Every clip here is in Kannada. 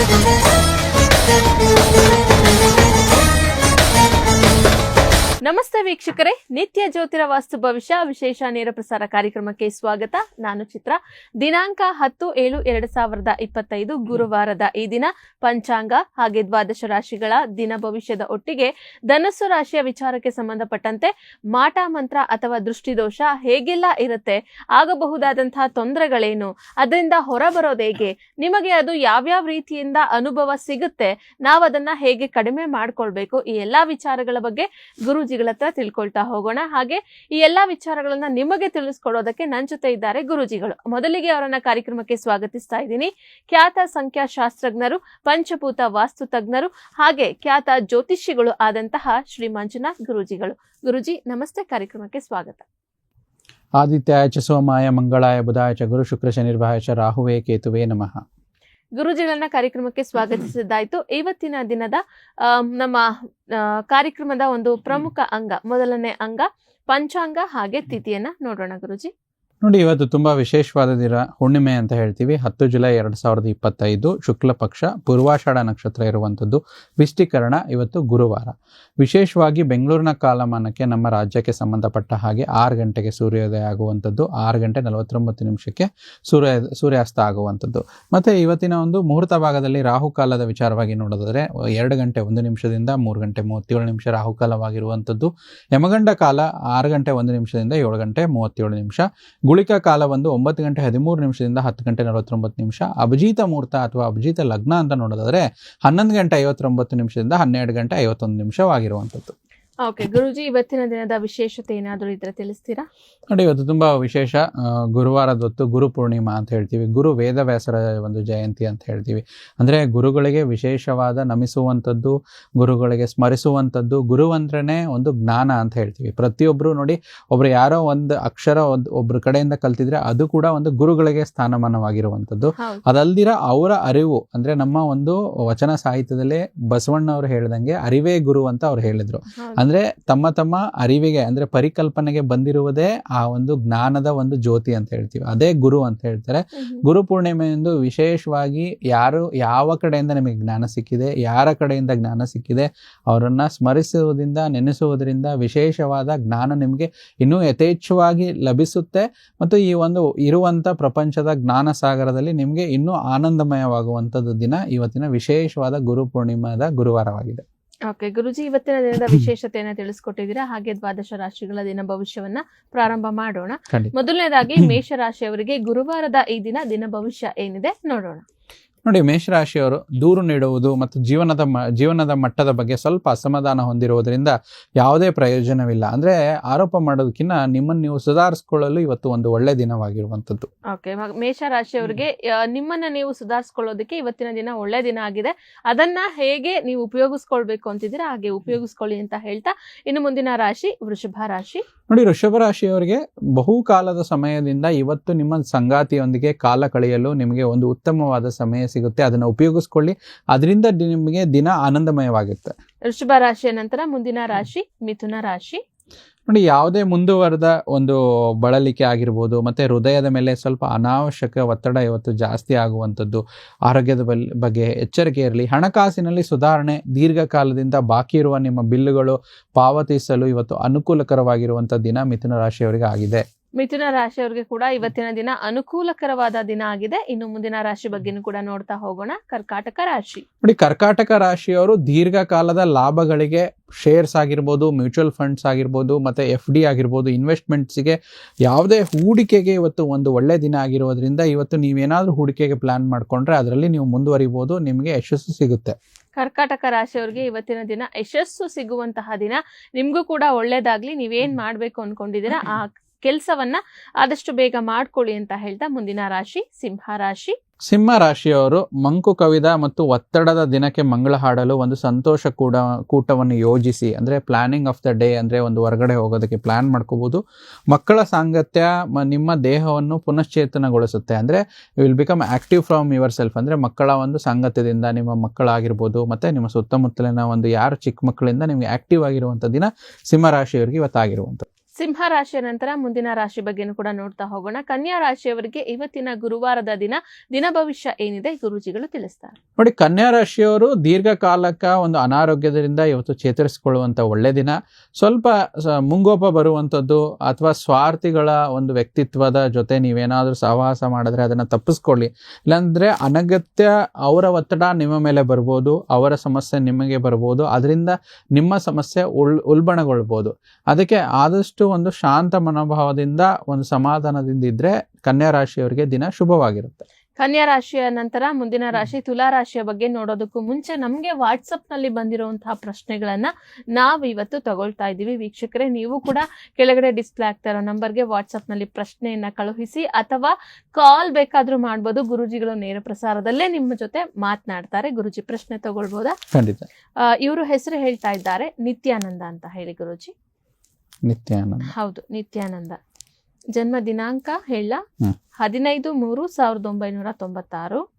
Müzik ನಮಸ್ತೆ ವೀಕ್ಷಕರೇ, ನಿತ್ಯ ಜ್ಯೋತಿರ ವಾಸ್ತು ಭವಿಷ್ಯ, ವಿಶೇಷ ನೇರ ಪ್ರಸಾರ ಕಾರ್ಯಕ್ರಮಕ್ಕೆ ಸ್ವಾಗತ. ನಾನು ಚಿತ್ರ. ದಿನಾಂಕ ಹತ್ತು ಏಳು ಎರಡು ಸಾವಿರದ ಇಪ್ಪತ್ತೈದು, ಗುರುವಾರದ ಈ ದಿನ ಪಂಚಾಂಗ ಹಾಗೆ ದ್ವಾದಶ ರಾಶಿಗಳ ದಿನ ಭವಿಷ್ಯದ ಒಟ್ಟಿಗೆ ಧನಸ್ಸು ರಾಶಿಯ ವಿಚಾರಕ್ಕೆ ಸಂಬಂಧಪಟ್ಟಂತೆ ಮಾಟ ಮಂತ್ರ ಅಥವಾ ದೃಷ್ಟಿದೋಷ ಹೇಗೆಲ್ಲ ಇರುತ್ತೆ, ಆಗಬಹುದಾದಂತಹ ತೊಂದರೆಗಳೇನು, ಅದರಿಂದ ಹೊರಬರೋದು ಹೇಗೆ, ನಿಮಗೆ ಅದು ಯಾವ್ಯಾವ ರೀತಿಯಿಂದ ಅನುಭವ ಸಿಗುತ್ತೆ, ನಾವು ಅದನ್ನ ಹೇಗೆ ಕಡಿಮೆ ಮಾಡ್ಕೊಳ್ಬೇಕು, ಈ ಎಲ್ಲಾ ವಿಚಾರಗಳ ಬಗ್ಗೆ ಗುರೂಜಿಗಳ ಹತ್ರ ತಿಳ್ಕೊಳ್ತಾ ಹೋಗೋಣ. ಹಾಗೆ ಈ ಎಲ್ಲಾ ವಿಚಾರಗಳನ್ನ ನಿಮಗೆ ತಿಳಿಸ್ಕೊಡೋದಕ್ಕೆ ನನ್ನ ಜೊತೆ ಇದ್ದಾರೆ ಗುರೂಜಿಗಳು. ಮೊದಲಿಗೆ ಅವರನ್ನ ಕಾರ್ಯಕ್ರಮಕ್ಕೆ ಸ್ವಾಗತಿಸ್ತಾ ಇದ್ದೀನಿ. ಖ್ಯಾತ ಸಂಖ್ಯಾಶಾಸ್ತ್ರಜ್ಞರು, ಪಂಚಭೂತ ವಾಸ್ತು ತಜ್ಞರು, ಹಾಗೆ ಖ್ಯಾತ ಜ್ಯೋತಿಷಿಗಳು ಆದಂತಹ ಶ್ರೀ ಮಂಜುನಾಥ್ ಗುರೂಜಿಗಳು. ಗುರುಜಿ, ನಮಸ್ತೆ. ಕಾರ್ಯಕ್ರಮಕ್ಕೆ ಸ್ವಾಗತ. ಆದಿತ್ಯಾಯ ಚ ಸೋಮಾಯ ಮಂಗಳಾಯ ಬುಧಾಯ ಚ ಗುರು ಶುಕ್ರ ಶನಿರ್ಭಾಯ ಚ ರಾಹುವೇ ಕೇತುವೇ ನಮಃ. ಗುರುಜಿಗಳನ್ನ ಕಾರ್ಯಕ್ರಮಕ್ಕೆ ಸ್ವಾಗತಿಸಿದ್ದಾಯ್ತು. ಇವತ್ತಿನ ದಿನದ ನಮ್ಮ ಕಾರ್ಯಕ್ರಮದ ಒಂದು ಪ್ರಮುಖ ಅಂಗ, ಮೊದಲನೇ ಅಂಗ, ಪಂಚಾಂಗ ಹಾಗೆ ತಿಥಿಯನ್ನ ನೋಡೋಣ ಗುರುಜಿ. ನೋಡಿ, ಇವತ್ತು ತುಂಬ ವಿಶೇಷವಾದ ದಿನ ಹುಣ್ಣಿಮೆ ಅಂತ ಹೇಳ್ತೀವಿ. ಹತ್ತು ಜುಲೈ ಎರಡು ಸಾವಿರದ ಇಪ್ಪತ್ತೈದು, ಶುಕ್ಲ ಪಕ್ಷ, ಪೂರ್ವಾಷಾಢ ನಕ್ಷತ್ರ ಇರುವಂಥದ್ದು. ವಿಷ್ಟೀಕರಣ ಇವತ್ತು ಗುರುವಾರ. ವಿಶೇಷವಾಗಿ ಬೆಂಗಳೂರಿನ ಕಾಲಮಾನಕ್ಕೆ ನಮ್ಮ ರಾಜ್ಯಕ್ಕೆ ಸಂಬಂಧಪಟ್ಟ ಹಾಗೆ ಆರು ಗಂಟೆಗೆ ಸೂರ್ಯೋದಯ ಆಗುವಂಥದ್ದು. ಆರು ಗಂಟೆ ನಲವತ್ತೊಂಬತ್ತು ನಿಮಿಷಕ್ಕೆ ಸೂರ್ಯ, ಸೂರ್ಯಾಸ್ತ ಆಗುವಂಥದ್ದು. ಮತ್ತೆ ಇವತ್ತಿನ ಒಂದು ಮುಹೂರ್ತ ಭಾಗದಲ್ಲಿ ರಾಹುಕಾಲದ ವಿಚಾರವಾಗಿ ನೋಡೋದಾದರೆ ಎರಡು ಗಂಟೆ ಒಂದು ನಿಮಿಷದಿಂದ ಮೂರು ಗಂಟೆ ಮೂವತ್ತೇಳು ನಿಮಿಷ ರಾಹುಕಾಲವಾಗಿರುವಂಥದ್ದು ಯಮಗಂಡ ಕಾಲ ಆರು ಗಂಟೆ ಒಂದು ನಿಮಿಷದಿಂದ ಏಳು ಗಂಟೆ ಮೂವತ್ತೇಳು ನಿಮಿಷ. ಗುಳಿಕ ಕಾಲ ಒಂದು ಒಂಬತ್ತು ಗಂಟೆ ಹದಿಮೂರು ನಿಮಿಷದಿಂದ ಹತ್ತು ಗಂಟೆ ನಲವತ್ತೊಂಬತ್ತು ನಿಮಿಷ. ಅಭಿಜಿತ ಮುಹೂರ್ತ ಅಥವಾ ಅಭಿಜಿತ ಲಗ್ನ ಅಂತ ನೋಡೋದಾದರೆ ಹನ್ನೊಂದು ಗಂಟೆ ಐವತ್ತೊಂಬತ್ತು ನಿಮಿಷದಿಂದ ಹನ್ನೆರಡು ಗಂಟೆ ಐವತ್ತೊಂದು ನಿಮಿಷವಾಗಿರುವಂಥದ್ದು. ಓಕೆ ಗುರುಜಿ ಇವತ್ತಿನ ದಿನದ ವಿಶೇಷತೆ ಏನಾದರೂ ಇದ್ರೆ ತಿಳಿಸ್ತೀರಾ? ನೋಡಿ ಇವತ್ತು ತುಂಬಾ ವಿಶೇಷ. ಗುರುವಾರದ ಹೊತ್ತು ಗುರು ಪೂರ್ಣಿಮಾ ಅಂತ ಹೇಳ್ತೀವಿ. ಗುರು ವೇದವ್ಯಾಸರ ಒಂದು ಜಯಂತಿ ಅಂತ ಹೇಳ್ತೀವಿ. ಅಂದ್ರೆ ಗುರುಗಳಿಗೆ ವಿಶೇಷವಾದ ನಮಿಸುವಂಥದ್ದು ಗುರುಗಳಿಗೆ ಸ್ಮರಿಸುವಂಥದ್ದು ಗುರು ಅಂದ್ರೆ ಒಂದು ಜ್ಞಾನ ಅಂತ ಹೇಳ್ತೀವಿ. ಪ್ರತಿಯೊಬ್ಬರು ನೋಡಿ ಒಬ್ರು ಯಾರೋ ಒಂದು ಅಕ್ಷರ ಒಬ್ಬರ ಒಬ್ರ ಕಡೆಯಿಂದ ಕಲ್ತಿದ್ರೆ ಅದು ಕೂಡ ಒಂದು ಗುರುಗಳಿಗೆ ಸ್ಥಾನಮಾನವಾಗಿರುವಂಥದ್ದು. ಅದಲ್ದಿರ ಅವರ ಅರಿವು ಅಂದ್ರೆ ನಮ್ಮ ಒಂದು ವಚನ ಸಾಹಿತ್ಯದಲ್ಲಿ ಬಸವಣ್ಣ ಅವರು ಹೇಳ್ದಂಗೆ ಅರಿವೇ ಗುರು ಅಂತ ಅವ್ರು ಹೇಳಿದ್ರು. ಅಂದ್ರೆ ತಮ್ಮ ತಮ್ಮ ಅರಿವಿಗೆ ಅಂದರೆ ಪರಿಕಲ್ಪನೆಗೆ ಬಂದಿರುವುದೇ ಆ ಒಂದು ಜ್ಞಾನದ ಒಂದು ಜ್ಯೋತಿ ಅಂತ ಹೇಳ್ತೀವಿ. ಅದೇ ಗುರು ಅಂತ ಹೇಳ್ತಾರೆ. ಗುರು ಪೂರ್ಣಿಮೆಯಂದು ವಿಶೇಷವಾಗಿ ಯಾರು ಯಾವ ಕಡೆಯಿಂದ ನಿಮಗೆ ಜ್ಞಾನ ಸಿಕ್ಕಿದೆ ಯಾರ ಕಡೆಯಿಂದ ಜ್ಞಾನ ಸಿಕ್ಕಿದೆ ಅವರನ್ನು ಸ್ಮರಿಸುವುದರಿಂದ ನೆನೆಸುವುದರಿಂದ ವಿಶೇಷವಾದ ಜ್ಞಾನ ನಿಮಗೆ ಇನ್ನೂ ಯಥೇಚ್ಛವಾಗಿ ಲಭಿಸುತ್ತೆ ಮತ್ತು ಈ ಒಂದು ಇರುವಂಥ ಪ್ರಪಂಚದ ಜ್ಞಾನ ಸಾಗರದಲ್ಲಿ ನಿಮಗೆ ಇನ್ನೂ ಆನಂದಮಯವಾಗುವಂಥದ್ದು ದಿನ ಇವತ್ತಿನ ವಿಶೇಷವಾದ ಗುರು ಪೂರ್ಣಿಮಾದ ಗುರುವಾರವಾಗಿದೆ. ಓಕೆ ಗುರುಜಿ ಇವತ್ತಿನ ದಿನದ ವಿಶೇಷತೆಯನ್ನ ತಿಳಿಸ್ಕೊಟ್ಟಿದ್ದೀರಾ? ಹಾಗೆ ದ್ವಾದಶ ರಾಶಿಗಳ ದಿನ ಭವಿಷ್ಯವನ್ನ ಪ್ರಾರಂಭ ಮಾಡೋಣ. ಮೊದಲನೇದಾಗಿ ಮೇಷರಾಶಿಯವರಿಗೆ ಗುರುವಾರದ ಈ ದಿನ ದಿನ ಭವಿಷ್ಯ ಏನಿದೆ ನೋಡೋಣ. ನೋಡಿ ಮೇಷರಾಶಿಯವರು ದೂರು ನೀಡುವುದು ಮತ್ತು ಜೀವನದ ಮ ಜೀವನದ ಮಟ್ಟದ ಬಗ್ಗೆ ಸ್ವಲ್ಪ ಅಸಮಾಧಾನ ಹೊಂದಿರುವುದರಿಂದ ಯಾವುದೇ ಪ್ರಯೋಜನವಿಲ್ಲ. ಅಂದ್ರೆ ಆರೋಪ ಮಾಡೋದಕ್ಕಿಂತ ನಿಮ್ಮನ್ನು ನೀವು ಸುಧಾರಿಸಿಕೊಳ್ಳಲು ಇವತ್ತು ಒಂದು ಒಳ್ಳೆ ದಿನವಾಗಿರುವಂತದ್ದು ಓಕೆ ಮೇಷರಾಶಿಯವರಿಗೆ ನಿಮ್ಮನ್ನ ನೀವು ಸುಧಾರಿಸ್ಕೊಳ್ಳೋದಕ್ಕೆ ಇವತ್ತಿನ ದಿನ ಒಳ್ಳೆ ದಿನ ಆಗಿದೆ. ಅದನ್ನ ಹೇಗೆ ನೀವು ಉಪಯೋಗಿಸ್ಕೊಳ್ಬೇಕು ಅಂತಿದ್ದೀರಾ ಹಾಗೆ ಉಪಯೋಗಿಸ್ಕೊಳ್ಳಿ ಅಂತ ಹೇಳ್ತಾ ಇನ್ನು ಮುಂದಿನ ರಾಶಿ ವೃಷಭ ರಾಶಿ. ನೋಡಿ ವೃಷಭ ರಾಶಿಯವರಿಗೆ ಬಹುಕಾಲದ ಸಮಯದಿಂದ ಇವತ್ತು ನಿಮ್ಮ ಸಂಗಾತಿಯೊಂದಿಗೆ ಕಾಲ ಕಳೆಯಲು ನಿಮಗೆ ಒಂದು ಉತ್ತಮವಾದ ಸಮಯ ಸಿಗುತ್ತೆ ಅದನ್ನು ಉಪಯೋಗಿಸ್ಕೊಳ್ಳಿ. ಅದರಿಂದ ನಿಮಗೆ ದಿನ ಆನಂದಮಯವಾಗುತ್ತೆ ವೃಷಭ ರಾಶಿಯ ನಂತರ ಮುಂದಿನ ರಾಶಿ ಮಿಥುನ ರಾಶಿ. ನೋಡಿ ಯಾವುದೇ ಮುಂದುವರೆದ ಒಂದು ಬಳಲಿಕೆ ಆಗಿರ್ಬೋದು ಮತ್ತೆ ಹೃದಯದ ಮೇಲೆ ಸ್ವಲ್ಪ ಅನಾವಶ್ಯಕ ಒತ್ತಡ ಇವತ್ತು ಜಾಸ್ತಿ ಆಗುವಂಥದ್ದು ಆರೋಗ್ಯದ ಬಲ್ ಬಗ್ಗೆ ಎಚ್ಚರಿಕೆ ಇರಲಿ. ಹಣಕಾಸಿನಲ್ಲಿ ಸುಧಾರಣೆ ದೀರ್ಘಕಾಲದಿಂದ ಬಾಕಿ ಇರುವ ನಿಮ್ಮ ಬಿಲ್ಲುಗಳು ಪಾವತಿಸಲು ಇವತ್ತು ಅನುಕೂಲಕರವಾಗಿರುವಂಥ ದಿನ ಮಿಥುನ ರಾಶಿಯವರಿಗೆ ಆಗಿದೆ ಮಿಥುನ ರಾಶಿಯವರಿಗೆ ಕೂಡ ಇವತ್ತಿನ ದಿನ ಅನುಕೂಲಕರವಾದ ದಿನ ಆಗಿದೆ. ಇನ್ನು ಮುಂದಿನ ರಾಶಿ ಬಗ್ಗೆನೂ ಕೂಡ ನೋಡ್ತಾ ಹೋಗೋಣ. ಕರ್ಕಾಟಕ ರಾಶಿ. ನೋಡಿ ಕರ್ಕಾಟಕ ರಾಶಿಯವರು ದೀರ್ಘಕಾಲದ ಲಾಭಗಳಿಗೆ ಶೇರ್ಸ್ ಆಗಿರ್ಬೋದು ಮ್ಯೂಚುವಲ್ ಫಂಡ್ಸ್ ಆಗಿರ್ಬೋದು ಮತ್ತೆ ಎಫ್ ಡಿ ಆಗಿರ್ಬೋದು ಇನ್ವೆಸ್ಟ್ಮೆಂಟ್ಸ್ಗೆ ಯಾವುದೇ ಹೂಡಿಕೆಗೆ ಇವತ್ತು ಒಂದು ಒಳ್ಳೆ ದಿನ ಆಗಿರೋದ್ರಿಂದ ಇವತ್ತು ನೀವೇನಾದ್ರೂ ಹೂಡಿಕೆಗೆ ಪ್ಲಾನ್ ಮಾಡಿಕೊಂಡ್ರೆ ಅದರಲ್ಲಿ ನೀವು ಮುಂದುವರಿಬೋದು ನಿಮಗೆ ಯಶಸ್ಸು ಸಿಗುತ್ತೆ. ಕರ್ಕಾಟಕ ರಾಶಿಯವರಿಗೆ ಇವತ್ತಿನ ದಿನ ಯಶಸ್ಸು ಸಿಗುವಂತಹ ದಿನ. ನಿಮಗೂ ಕೂಡ ಒಳ್ಳೇದಾಗ್ಲಿ ನೀವೇನ್ ಮಾಡಬೇಕು ಅನ್ಕೊಂಡಿದ್ದೀರಾ ಆ ಕೆಲಸವನ್ನ ಆದಷ್ಟು ಬೇಗ ಮಾಡ್ಕೊಳ್ಳಿ ಅಂತ ಹೇಳ್ತಾ ಮುಂದಿನ ರಾಶಿ ಸಿಂಹ ರಾಶಿ. ಸಿಂಹ ರಾಶಿಯವರು ಮಂಕು ಕವಿದ ಮತ್ತು ಒತ್ತಡದ ದಿನಕ್ಕೆ ಮಂಗಳ ಹಾಡಲು ಒಂದು ಸಂತೋಷ ಕೂಡ ಕೂಟವನ್ನು ಯೋಜಿಸಿ, ಅಂದರೆ ಪ್ಲಾನಿಂಗ್ ಆಫ್ ದ ಡೇ ಅಂದರೆ ಒಂದು ಹೊರಗಡೆ ಹೋಗೋದಕ್ಕೆ ಪ್ಲ್ಯಾನ್ ಮಾಡ್ಕೋಬೋದು. ಮಕ್ಕಳ ಸಾಂಗತ್ಯ ನಿಮ್ಮ ದೇಹವನ್ನು ಪುನಶ್ಚೇತನಗೊಳಿಸುತ್ತೆ, ಅಂದರೆ will become active from yourself ಅಂದರೆ ಮಕ್ಕಳ ಒಂದು ಸಾಂಗತ್ಯದಿಂದ ನಿಮ್ಮ ಮಕ್ಕಳಾಗಿರ್ಬೋದು, ಮತ್ತು ನಿಮ್ಮ ಸುತ್ತಮುತ್ತಲಿನ ಒಂದು ಯಾರು ಚಿಕ್ಕ ಮಕ್ಕಳಿಂದ ನಿಮಗೆ ಆಕ್ಟಿವ್ ಆಗಿರುವಂಥ ದಿನ ಸಿಂಹ ರಾಶಿಯವರಿಗೆ ಇವತ್ತಾಗಿರುವಂಥದ್ದು. ಸಿಂಹ ರಾಶಿಯ ನಂತರ ಮುಂದಿನ ರಾಶಿ ಬಗ್ಗೆನೂ ಕೂಡ ನೋಡ್ತಾ ಹೋಗೋಣ. ಕನ್ಯಾ ರಾಶಿಯವರಿಗೆ ಇವತ್ತಿನ ಗುರುವಾರದ ದಿನ ದಿನ ಭವಿಷ್ಯ ಏನಿದೆ ಗುರುಜಿಗಳು ತಿಳಿಸ್ತಾರೆ. ನೋಡಿ, ಕನ್ಯಾ ರಾಶಿಯವರು ದೀರ್ಘಕಾಲಕ್ಕ ಒಂದು ಅನಾರೋಗ್ಯದಿಂದ ಇವತ್ತು ಚೇತರಿಸಿಕೊಳ್ಳುವಂತ ಒಳ್ಳೆ ದಿನ. ಸ್ವಲ್ಪ ಮುಂಗೋಪ ಬರುವಂಥದ್ದು ಅಥವಾ ಸ್ವಾರ್ಥಿಗಳ ಒಂದು ವ್ಯಕ್ತಿತ್ವದ ಜೊತೆ ನೀವೇನಾದರೂ ಸಹವಾಸ ಮಾಡಿದ್ರೆ ಅದನ್ನು ತಪ್ಪಿಸ್ಕೊಳ್ಳಿ. ಇಲ್ಲಾಂದರೆ ಅನಗತ್ಯ ಅವರ ಒತ್ತಡ ನಿಮ್ಮ ಮೇಲೆ ಬರ್ಬೋದು, ಅವರ ಸಮಸ್ಯೆ ನಿಮಗೆ ಬರ್ಬೋದು, ಅದರಿಂದ ನಿಮ್ಮ ಸಮಸ್ಯೆ ಉಳ್, ಉಲ್ಬಣಗೊಳ್ಬೋದು. ಅದಕ್ಕೆ ಆದಷ್ಟು ಒಂದು ಶಾಂತ ಮನೋಭಾವದಿಂದ ಒಂದು ಸಮಾಧಾನದಿಂದ ಇದ್ದರೆ ಕನ್ಯಾ ರಾಶಿಯವರಿಗೆ ದಿನ ಶುಭವಾಗಿರುತ್ತೆ. ಕನ್ಯಾ ರಾಶಿಯ ನಂತರ ಮುಂದಿನ ರಾಶಿ ತುಲಾ ರಾಶಿಯ ಬಗ್ಗೆ ನೋಡೋದಕ್ಕೂ ಮುಂಚೆ ನಮಗೆ ವಾಟ್ಸಪ್ನಲ್ಲಿ ಬಂದಿರುವಂತಹ ಪ್ರಶ್ನೆಗಳನ್ನ ನಾವು ಇವತ್ತು ತಗೊಳ್ತಾ ಇದೀವಿ ವೀಕ್ಷಕರೇ ನೀವು ಕೂಡ ಕೆಳಗಡೆ ಡಿಸ್ಪ್ಲೇ ಆಗ್ತಾ ಇರೋ ನಂಬರ್ಗೆ ವಾಟ್ಸಪ್ನಲ್ಲಿ ಪ್ರಶ್ನೆಯನ್ನ ಕಳುಹಿಸಿ ಅಥವಾ ಕಾಲ್ ಬೇಕಾದ್ರೂ ಮಾಡ್ಬೋದು. ಗುರುಜಿಗಳು ನೇರ ಪ್ರಸಾರದಲ್ಲೇ ನಿಮ್ಮ ಜೊತೆ ಮಾತನಾಡ್ತಾರೆ. ಗುರುಜಿ ಪ್ರಶ್ನೆ ತಗೊಳ್ಬೋದಾ? ಖಂಡಿತ. ಇವರು ಹೆಸರು ಹೇಳ್ತಾ ಇದ್ದಾರೆ. ನಿತ್ಯಾನಂದ ಅಂತ ಹೇಳಿ ಗುರುಜಿ. ನಿತ್ಯಾನಂದ. ಹೌದು ನಿತ್ಯಾನಂದ. ಜನ್ಮ ದಿನಾಂಕ ಹೇಳ. ಹದಿನೈದು ಮೂರು ಸಾವಿರದ ಒಂಬೈನೂರ ತೊಂಬತ್ತಾರು.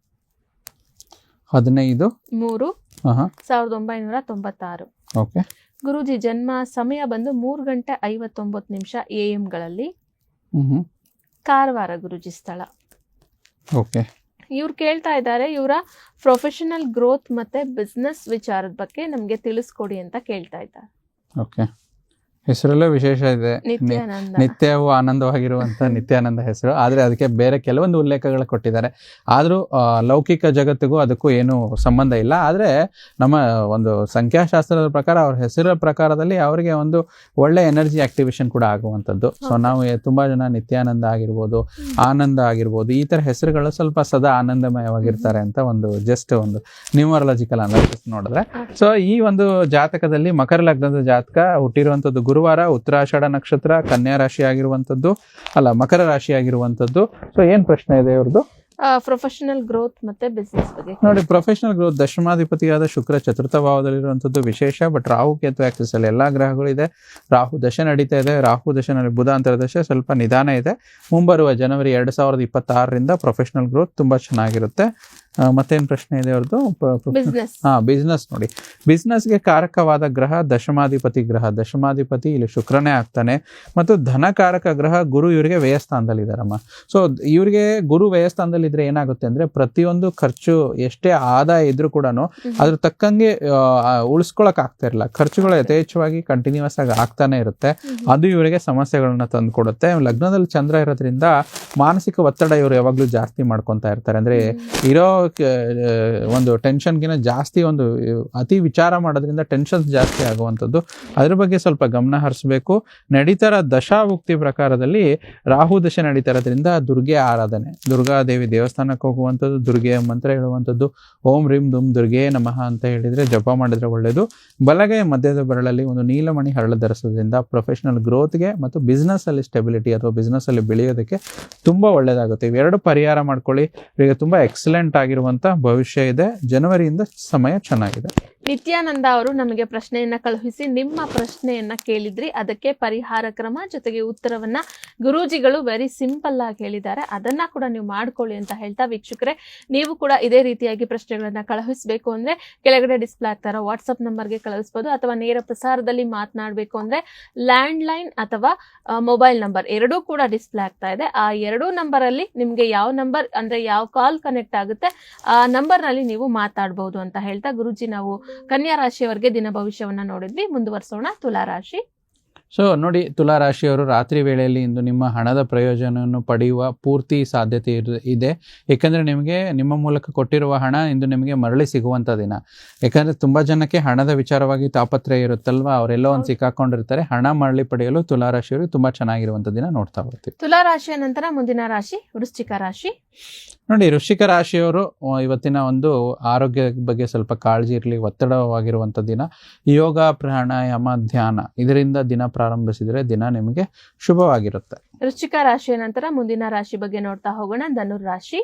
ಹದಿನೈದು ಮೂರು ಸಾವಿರದ ಒಂಬೈನೂರ ತೊಂಬತ್ತಾರು. ಓಕೆ. ಗುರೂಜಿ ಜನ್ಮ ಸಮಯ ಬಂದು ಮೂರು ಗಂಟೆ ಐವತ್ತೊಂಬತ್ತು ನಿಮಿಷ ಎ ಗಳಲ್ಲಿ ಹ್ಮ್. ಕಾರವಾರ ಗುರುಜಿ ಸ್ಥಳ. ಓಕೆ. ಇವ್ರು ಕೇಳ್ತಾ ಇದ್ದಾರೆ ಇವರ ಪ್ರೊಫೆಷನಲ್ ಗ್ರೋತ್ ಮತ್ತೆ ಬಿಸ್ನೆಸ್ ವಿಚಾರದ ಬಗ್ಗೆ ನಮಗೆ ತಿಳಿಸ್ಕೊಡಿ ಅಂತ ಕೇಳ್ತಾ ಇದ್ದಾರೆ. ಓಕೆ. ಹೆಸರಲ್ಲೂ ವಿಶೇಷ ಇದೆ. ನಿತ್ಯವು ನಿತ್ಯಾನಂದ ನಿತ್ಯವೂ ಆನಂದವಾಗಿರುವಂತ ನಿತ್ಯಾನಂದ ಹೆಸರು. ಆದ್ರೆ ಅದಕ್ಕೆ ಬೇರೆ ಕೆಲವೊಂದು ಉಲ್ಲೇಖಗಳು ಕೊಟ್ಟಿದ್ದಾರೆ. ಆದ್ರೂ ಆ, ಲೌಕಿಕ ಜಗತ್ತಿಗೂ ಅದಕ್ಕೂ ಏನು ಸಂಬಂಧ ಇಲ್ಲ. ಆದ್ರೆ ನಮ್ಮ ಒಂದು ಸಂಖ್ಯಾಶಾಸ್ತ್ರದ ಪ್ರಕಾರ ಅವ್ರ ಹೆಸರ ಪ್ರಕಾರದಲ್ಲಿ ಅವರಿಗೆ ಒಂದು ಒಳ್ಳೆ ಎನರ್ಜಿ ಆಕ್ಟಿವೇಶನ್ ಕೂಡ ಆಗುವಂಥದ್ದು. ಸೊ ನಾವು ಎ- ತುಂಬಾ ಜನ ನಿತ್ಯಾನಂದ ಆಗಿರ್ಬೋದು ಆನಂದ ಆಗಿರ್ಬೋದು ಈ ತರ ಹೆಸರುಗಳು ಸ್ವಲ್ಪ ಸದಾ ಆನಂದಮಯವಾಗಿರ್ತಾರೆ ಅಂತ ಒಂದು ಜಸ್ಟ್ ಒಂದು ನ್ಯೂಮರಾಲಜಿಕಲ್ ಅನಾಲಿಸಿಸ್ ನೋಡಿದ್ರೆ. ಸೊ ಈ ಒಂದು ಜಾತಕದಲ್ಲಿ ಮಕರ ಲಗ್ನದ ಜಾತಕ ಹುಟ್ಟಿರುವಂತದ್ದು ಗುರುವಾರ ಉತ್ತರಾಷಾಢ ನಕ್ಷತ್ರ ಕನ್ಯಾ ರಾಶಿ ಆಗಿರುವಂತದ್ದು ಅಲ್ಲ ಮಕರ ರಾಶಿ ಆಗಿರುವಂತದ್ದು ಸೊ ಏನ್ ಪ್ರಶ್ನೆ ಇದೆ ಇವ್ರದ್ದು ಪ್ರೊಫೆಷನಲ್ ಗ್ರೋತ್ ಮತ್ತೆ ಬಿಸ್ನೆಸ್ ಬಗ್ಗೆ. ನೋಡಿ ಪ್ರೊಫೆಷನಲ್ ಗ್ರೋತ್ ದಶಮಾಧಿಪತಿಯಾದ ಶುಕ್ರ ಚತುರ್ಥ ಭಾವದಲ್ಲಿರುವಂಥದ್ದು ವಿಶೇಷ ಬಟ್ ರಾಹು ಕೇತು ಆಕ್ಸಿಸ್ ಅಲ್ಲಿ ಎಲ್ಲಾ ಗ್ರಹಗಳು ಇದೆ. ರಾಹು ದಶೆ ನಡೀತಾ ಇದೆ. ರಾಹು ದಶೆನಲ್ಲಿ ಬುಧ ಅಂತರ ದಶೆ ಸ್ವಲ್ಪ ನಿಧಾನ ಇದೆ. ಮುಂಬರುವ ಜನವರಿ ಎರಡ್ ಸಾವಿರದ ಇಪ್ಪತ್ತಾರರಿಂದ ಪ್ರೊಫೆಷನಲ್ ಗ್ರೋತ್ ತುಂಬಾ ಚೆನ್ನಾಗಿರುತ್ತೆ. ಮತ್ತೇನ್ ಪ್ರಶ್ನೆ ಇದೆ ಅವ್ರದ್ದು ಹಾ ಬಿಸ್ನೆಸ್ ನೋಡಿ. ಬಿಸ್ನೆಸ್ಗೆ ಕಾರಕವಾದ ಗ್ರಹ ದಶಮಾಧಿಪತಿ ಗ್ರಹ. ದಶಮಾಧಿಪತಿ ಇಲ್ಲಿ ಶುಕ್ರನೇ ಆಗ್ತಾನೆ. ಮತ್ತು ಧನಕಾರಕ ಗ್ರಹ ಗುರು ಇವರಿಗೆ ವ್ಯಯಸ್ಥಾನದಲ್ಲಿ ಇದಾರಮ್ಮ ಸೊ ಇವರಿಗೆ ಗುರು ವ್ಯಯಸ್ಥಾನದಲ್ಲಿ ಇದ್ರೆ ಏನಾಗುತ್ತೆ ಅಂದ್ರೆ ಪ್ರತಿಯೊಂದು ಖರ್ಚು ಎಷ್ಟೇ ಆದಾಯ ಇದ್ರೂ ಕೂಡ ಅದ್ರ ತಕ್ಕಂಗೆ ಉಳಿಸ್ಕೊಳಕ್ ಆಗ್ತಾ ಇರಲ್ಲ. ಖರ್ಚುಗಳು ಯಥೇಚ್ಛವಾಗಿ ಕಂಟಿನ್ಯೂಸ್ ಆಗಿ ಆಗ್ತಾನೆ ಇರುತ್ತೆ. ಅದು ಇವರಿಗೆ ಸಮಸ್ಯೆಗಳನ್ನ ತಂದು ಕೊಡುತ್ತೆ ಲಗ್ನದಲ್ಲಿ ಚಂದ್ರ ಇರೋದ್ರಿಂದ ಮಾನಸಿಕ ಒತ್ತಡ ಇವರು ಯಾವಾಗ್ಲೂ ಜಾಸ್ತಿ ಮಾಡ್ಕೊತಾ ಇರ್ತಾರೆ. ಅಂದ್ರೆ ಇರೋ ಒಂದು ಟೆನ್ಷನ್ಗಿಂತ ಜಾಸ್ತಿ ಒಂದು, ಅತಿ ವಿಚಾರ ಮಾಡೋದ್ರಿಂದ ಟೆನ್ಷನ್ಸ್ ಜಾಸ್ತಿ ಆಗುವಂಥದ್ದು. ಅದ್ರ ಬಗ್ಗೆ ಸ್ವಲ್ಪ ಗಮನ ಹರಿಸ್ಬೇಕು. ನಡೀತಾರ ದಶಾಭುಕ್ತಿ ಪ್ರಕಾರದಲ್ಲಿ ರಾಹು ದಶೆ ನಡೀತಾ ಇರೋದ್ರಿಂದ ದುರ್ಗೆ ಆರಾಧನೆ. ದುರ್ಗಾದೇವಿ ದೇವಸ್ಥಾನಕ್ಕೆ ಹೋಗುವಂಥದ್ದು, ದುರ್ಗೆಯ ಮಂತ್ರ ಹೇಳುವಂಥದ್ದು. ಓಂ ರೀಂ ದುಮ್ ದುರ್ಗೆ ನಮಃ ಅಂತ ಹೇಳಿದ್ರೆ ಜಪ ಮಾಡಿದ್ರೆ ಒಳ್ಳೆಯದು ಬಲಗೈ ಮಧ್ಯದ ಬರಳಲ್ಲಿ ಒಂದು ನೀಲಮಣಿ ಹರಳು ಧರಿಸೋದ್ರಿಂದ ಪ್ರೊಫೆಷನಲ್ ಗ್ರೋತ್ಗೆ ಮತ್ತು ಬಿಸ್ನೆಸ್ ಅಲ್ಲಿ ಸ್ಟೆಬಿಲಿಟಿ ಅಥವಾ ಬಿಸ್ನೆಸ್ ಅಲ್ಲಿ ಬೆಳೆಯೋದಕ್ಕೆ ತುಂಬಾ ಒಳ್ಳೆಯದಾಗುತ್ತೆ ಇವೆರಡು ಪರಿಹಾರ ಮಾಡ್ಕೊಳ್ಳಿ. ಇವರಿಗೆ ತುಂಬಾ ಎಕ್ಸಲೆಂಟ್ ಆಗಿರುವಂತ ಭವಿಷ್ಯ ಇದೆ. ಜನವರಿಯಿಂದ ಸಮಯ ಚೆನ್ನಾಗಿದೆ. ನಿತ್ಯಾನಂದ ಅವರು ನಮಗೆ ಪ್ರಶ್ನೆಯನ್ನ ಕಳುಹಿಸಿ ನಿಮ್ಮ ಪ್ರಶ್ನೆಯನ್ನ ಕೇಳಿದ್ರಿ. ಅದಕ್ಕೆ ಪರಿಹಾರ ಕ್ರಮ ಜೊತೆಗೆ ಉತ್ತರವನ್ನ ಗುರೂಜಿಗಳು ವೆರಿ ಸಿಂಪಲ್ ಆಗಿ ಹೇಳಿದ್ದಾರೆ. ಅದನ್ನ ಕೂಡ ನೀವು ಮಾಡ್ಕೊಳ್ಳಿ ಅಂತ ಹೇಳ್ತಾ ವೀಕ್ಷಕರೇ, ನೀವು ಕೂಡ ಇದೇ ರೀತಿಯಾಗಿ ಪ್ರಶ್ನೆಗಳನ್ನ ಕಳುಹಿಸಬೇಕು ಅಂದ್ರೆ ಕೆಳಗಡೆ ಡಿಸ್ಪ್ಲೇ ಆಗ್ತಾರ ವಾಟ್ಸ್ಆಪ್ ನಂಬರ್ಗೆ ಕಳಿಸ್ಬೋದು ಅಥವಾ ನೇರ ಪ್ರಸಾರದಲ್ಲಿ ಮಾತನಾಡಬೇಕು ಅಂದ್ರೆ ಲ್ಯಾಂಡ್ ಲೈನ್ ಅಥವಾ ಮೊಬೈಲ್ ನಂಬರ್ ಎರಡೂ ಕೂಡ ಡಿಸ್ಪ್ಲೇ ಆಗ್ತಾ ಇದೆ. ಆ ಎರಡೂ ನಂಬರ್ ಅಲ್ಲಿ ನಿಮ್ಗೆ ಯಾವ ನಂಬರ್ ಅಂದ್ರೆ ಯಾವ ಕಾಲ್ ಕನೆಕ್ಟ್ ಆಗುತ್ತೆ, ಆ ನಂಬರ್ನಲ್ಲಿ ನೀವು ಮಾತಾಡಬಹುದು ಅಂತ ಹೇಳ್ತಾ ಗುರುಜಿ ನಾವು ಕನ್ಯಾ ರಾಶಿಯವರಿಗೆ ದಿನ ಭವಿಷ್ಯವನ್ನ ನೋಡಿದ್ವಿ ಮುಂದುವರಿಸೋಣ. ತುಲಾ ರಾಶಿ. ಸೊ ನೋಡಿ ತುಲಾ ರಾಶಿಯವರು ರಾತ್ರಿ ವೇಳೆಯಲ್ಲಿ ಇಂದು ನಿಮ್ಮ ಹಣದ ಪ್ರಯೋಜನವನ್ನು ಪಡೆಯುವ ಪೂರ್ತಿ ಸಾಧ್ಯತೆ ಇದೆ. ಏಕೆಂದರೆ ನಿಮಗೆ ನಿಮ್ಮ ಮೂಲಕ ಕೊಟ್ಟಿರುವ ಹಣ ಇಂದು ನಿಮಗೆ ಮರಳಿ ಸಿಗುವಂಥ ದಿನ. ಏಕೆಂದರೆ ತುಂಬ ಜನಕ್ಕೆ ಹಣದ ವಿಚಾರವಾಗಿ ತಾಪತ್ರಯ ಇರುತ್ತಲ್ವಾ? ಅವರೆಲ್ಲೋ ಒಂದು ಸಿಕ್ಕಾಕೊಂಡಿರ್ತಾರೆ. ಹಣ ಮರಳಿ ಪಡೆಯಲು ತುಲಾ ರಾಶಿಯವರು ತುಂಬ ಚೆನ್ನಾಗಿರುವಂಥ ದಿನ ನೋಡ್ತಾ ಬರ್ತೀವಿ ತುಲಾ ರಾಶಿಯ ನಂತರ ಮುಂದಿನ ರಾಶಿ ವೃಶ್ಚಿಕ ರಾಶಿ. ನೋಡಿ ವೃಶ್ಚಿಕ ರಾಶಿಯವರು ಇವತ್ತಿನ ಒಂದು ಆರೋಗ್ಯ ಬಗ್ಗೆ ಸ್ವಲ್ಪ ಕಾಳಜಿ ಇರಲಿ ಒತ್ತಡವಾಗಿರುವಂಥ ದಿನ. ಯೋಗ ಪ್ರಾಣಾಯಾಮ ಧ್ಯಾನ ಇದರಿಂದ ದಿನ ಪ್ರಾರಂಭಿಸಿದರೆ ದಿನ ನಿಮಗೆ ಶುಭವಾಗಿರುತ್ತೆ. ವೃಶ್ಚಿಕ ರಾಶಿಯ ನಂತರ ಮುಂದಿನ ರಾಶಿ ಬಗ್ಗೆ ನೋಡ್ತಾ ಹೋಗೋಣ. ಧನುರಾಶಿ ರಾಶಿ.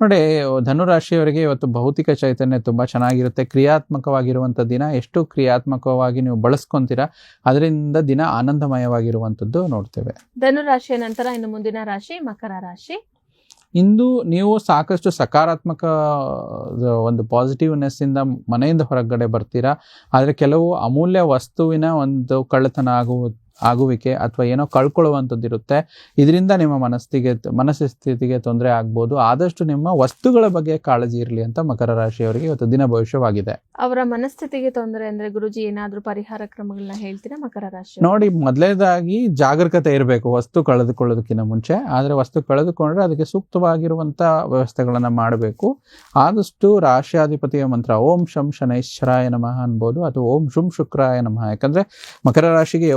ನೋಡಿ ಧನುರಾಶಿಯವರಿಗೆ ಇವತ್ತು ಭೌತಿಕ ಚೈತನ್ಯ ತುಂಬ ಚೆನ್ನಾಗಿರುತ್ತೆ. ಕ್ರಿಯಾತ್ಮಕವಾಗಿರುವಂಥ ದಿನ ಎಷ್ಟು ಕ್ರಿಯಾತ್ಮಕವಾಗಿ ನೀವು ಬಳಸ್ಕೊಂತೀರಾ ಅದರಿಂದ ದಿನ ಆನಂದಮಯವಾಗಿರುವಂಥದ್ದು ನೋಡ್ತೇವೆ. ಧನುರಾಶಿಯ ನಂತರ ಇನ್ನು ಮುಂದಿನ ರಾಶಿ ಮಕರ ರಾಶಿ. ಇಂದು ನೀವು ಸಾಕಷ್ಟು ಸಕಾರಾತ್ಮಕ ಒಂದು ಪಾಸಿಟಿವ್ನೆಸ್ ಇಂದ ಮನೆಯಿಂದ ಹೊರಗಡೆ ಬರ್ತೀರಾ? ಆದರೆ ಕೆಲವು ಅಮೂಲ್ಯ ವಸ್ತುವಿನ ಒಂದು ಕಳ್ಳತನ ಆಗುವ ಆಗುವಿಕೆ ಅಥವಾ ಏನೋ ಕಳ್ಕೊಳ್ಳುವಂಥದ್ದು ಇರುತ್ತೆ ಇದರಿಂದ ನಿಮ್ಮ ಮನಸ್ಥಿಗೆ ಮನಸ್ಥಿತಿಗೆ ತೊಂದರೆ ಆಗ್ಬೋದು. ಆದಷ್ಟು ನಿಮ್ಮ ವಸ್ತುಗಳ ಬಗ್ಗೆ ಕಾಳಜಿ ಇರಲಿ ಅಂತ ಮಕರ ರಾಶಿಯವರಿಗೆ ಇವತ್ತು ದಿನ ಭವಿಷ್ಯವಾಗಿದೆ. ಅವರ ಮನಸ್ಥಿತಿಗೆ ತೊಂದರೆ ಅಂದ್ರೆ ಗುರುಜಿ ಏನಾದರೂ ಪರಿಹಾರ ಕ್ರಮಗಳನ್ನ ಹೇಳ್ತೀರಾ ಮಕರ ರಾಶಿ ನೋಡಿ ಮೊದಲೇದಾಗಿ ಜಾಗರೂಕತೆ ಇರಬೇಕು ವಸ್ತು ಕಳೆದುಕೊಳ್ಳೋದಕ್ಕಿಂತ ಮುಂಚೆ. ಆದರೆ ವಸ್ತು ಕಳೆದುಕೊಂಡ್ರೆ ಅದಕ್ಕೆ ಸೂಕ್ತವಾಗಿರುವಂಥ ವ್ಯವಸ್ಥೆಗಳನ್ನು ಮಾಡಬೇಕು. ಆದಷ್ಟು ರಾಶಿಯಾಧಿಪತಿಯ ಮಂತ್ರ ಓಂ ಶಂ ಶನೈಶ್ವರಾಯ ನಮಃ ಅನ್ಬೋದು ಅಥವಾ ಓಂ ಶುಂ ಶುಕ್ರಾಯ ನಮಃ. ಯಾಕಂದ್ರೆ ಮಕರ ರಾಶಿಗೆ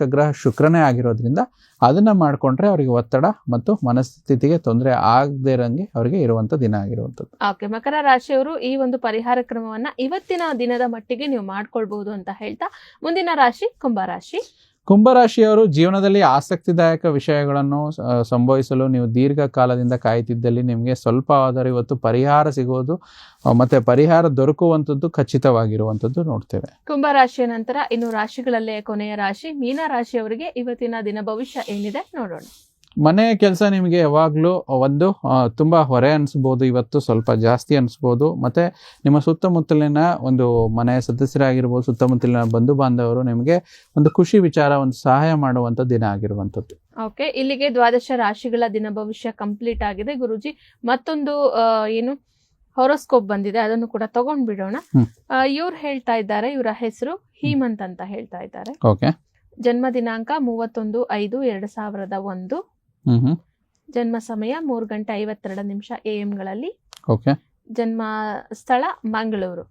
ಯೋಗಕಾರಕ ಗ್ರಹ ಶುಕ್ರನೇ ಆಗಿರೋದ್ರಿಂದ ಅದನ್ನ ಮಾಡ್ಕೊಂಡ್ರೆ ಅವರಿಗೆ ಒತ್ತಡ ಮತ್ತು ಮನಸ್ಥಿತಿಗೆ ತೊಂದರೆ ಆಗದೇ ಇರಂಗೆ ಅವರಿಗೆ ಇರುವಂತ ದಿನ ಆಗಿರುವಂಥದ್ದು. ಓಕೆ ಮಕರ ರಾಶಿಯವರು ಈ ಒಂದು ಪರಿಹಾರ ಕ್ರಮವನ್ನ ಇವತ್ತಿನ ದಿನದ ಮಟ್ಟಿಗೆ ನೀವು ಮಾಡ್ಕೊಳ್ಬಹುದು ಅಂತ ಹೇಳ್ತಾ ಮುಂದಿನ ರಾಶಿ ಕುಂಭರಾಶಿ ಕುಂಭರಾಶಿಯವರು ಜೀವನದಲ್ಲಿ ಆಸಕ್ತಿದಾಯಕ ವಿಷಯಗಳನ್ನು ಸಂಭವಿಸಲು ನೀವು ದೀರ್ಘಕಾಲದಿಂದ ಕಾಯ್ತಿದ್ದಲ್ಲಿ ನಿಮಗೆ ಸ್ವಲ್ಪ ಆದರೂ ಇವತ್ತು ಪರಿಹಾರ ಸಿಗುವುದು ಮತ್ತೆ ಪರಿಹಾರ ದೊರಕುವಂಥದ್ದು ಖಚಿತವಾಗಿರುವಂಥದ್ದು ನೋಡ್ತೇವೆ. ಕುಂಭರಾಶಿಯ ನಂತರ ಇನ್ನು ರಾಶಿಗಳಲ್ಲೇ ಕೊನೆಯ ರಾಶಿ ಮೀನ ರಾಶಿಯವರಿಗೆ ಇವತ್ತಿನ ದಿನ ಭವಿಷ್ಯ ಏನಿದೆ ನೋಡೋಣ. ಮನೆ ಕೆಲಸ ನಿಮಗೆ ಯಾವಾಗಲೂ ಒಂದು ತುಂಬ ಹೊರೆ ಅನಿಸ್ಬೋದು ಇವತ್ತು ಸ್ವಲ್ಪ ಜಾಸ್ತಿ ಅನಿಸ್ಬೋದು. ಮತ್ತೆ ನಿಮ್ಮ ಸುತ್ತಮುತ್ತಲಿನ ಒಂದು ಮನೆಯ ಸದಸ್ಯರಾಗಿರ್ಬೋದು ಸುತ್ತಮುತ್ತಲಿನ ಬಂಧು ಬಾಂಧವರು ನಿಮಗೆ ಒಂದು ಖುಷಿ ವಿಚಾರ ಒಂದು ಸಹಾಯ ಮಾಡುವಂಥ ದಿನ ಆಗಿರುವಂಥದ್ದು. ಓಕೆ ಇಲ್ಲಿಗೆ ದ್ವಾದಶ ರಾಶಿಗಳ ದಿನ ಭವಿಷ್ಯ ಕಂಪ್ಲೀಟ್ ಆಗಿದೆ. ಗುರುಜಿ ಮತ್ತೊಂದು ಏನು ಹೊರೋಸ್ಕೋಪ್ ಬಂದಿದೆ ಅದನ್ನು ಕೂಡ ತಗೊಂಡ್ ಬಿಡೋಣ. ಇವ್ರು ಹೇಳ್ತಾ ಇದ್ದಾರೆ ಇವರ ಹೆಸರು ಹೀಮಂತ್ ಅಂತ ಹೇಳ್ತಾ ಇದ್ದಾರೆ. ಓಕೆ. ಜನ್ಮ ದಿನಾಂಕ ಮೂವತ್ತೊಂದು ಐದು ಎರಡ್ ಸಾವಿರದ ಒಂದು. ಜನ್ಮ ಸಮಯ ಮೂರು ಗಂಟೆ ಐವತ್ತೆರಡು ನಿಮಿಷ ಎ ಗಳಲ್ಲಿ ಓಕೆ. ಜನ್ಮ ಸ್ಥಳ ಮಂಗಳೂರು.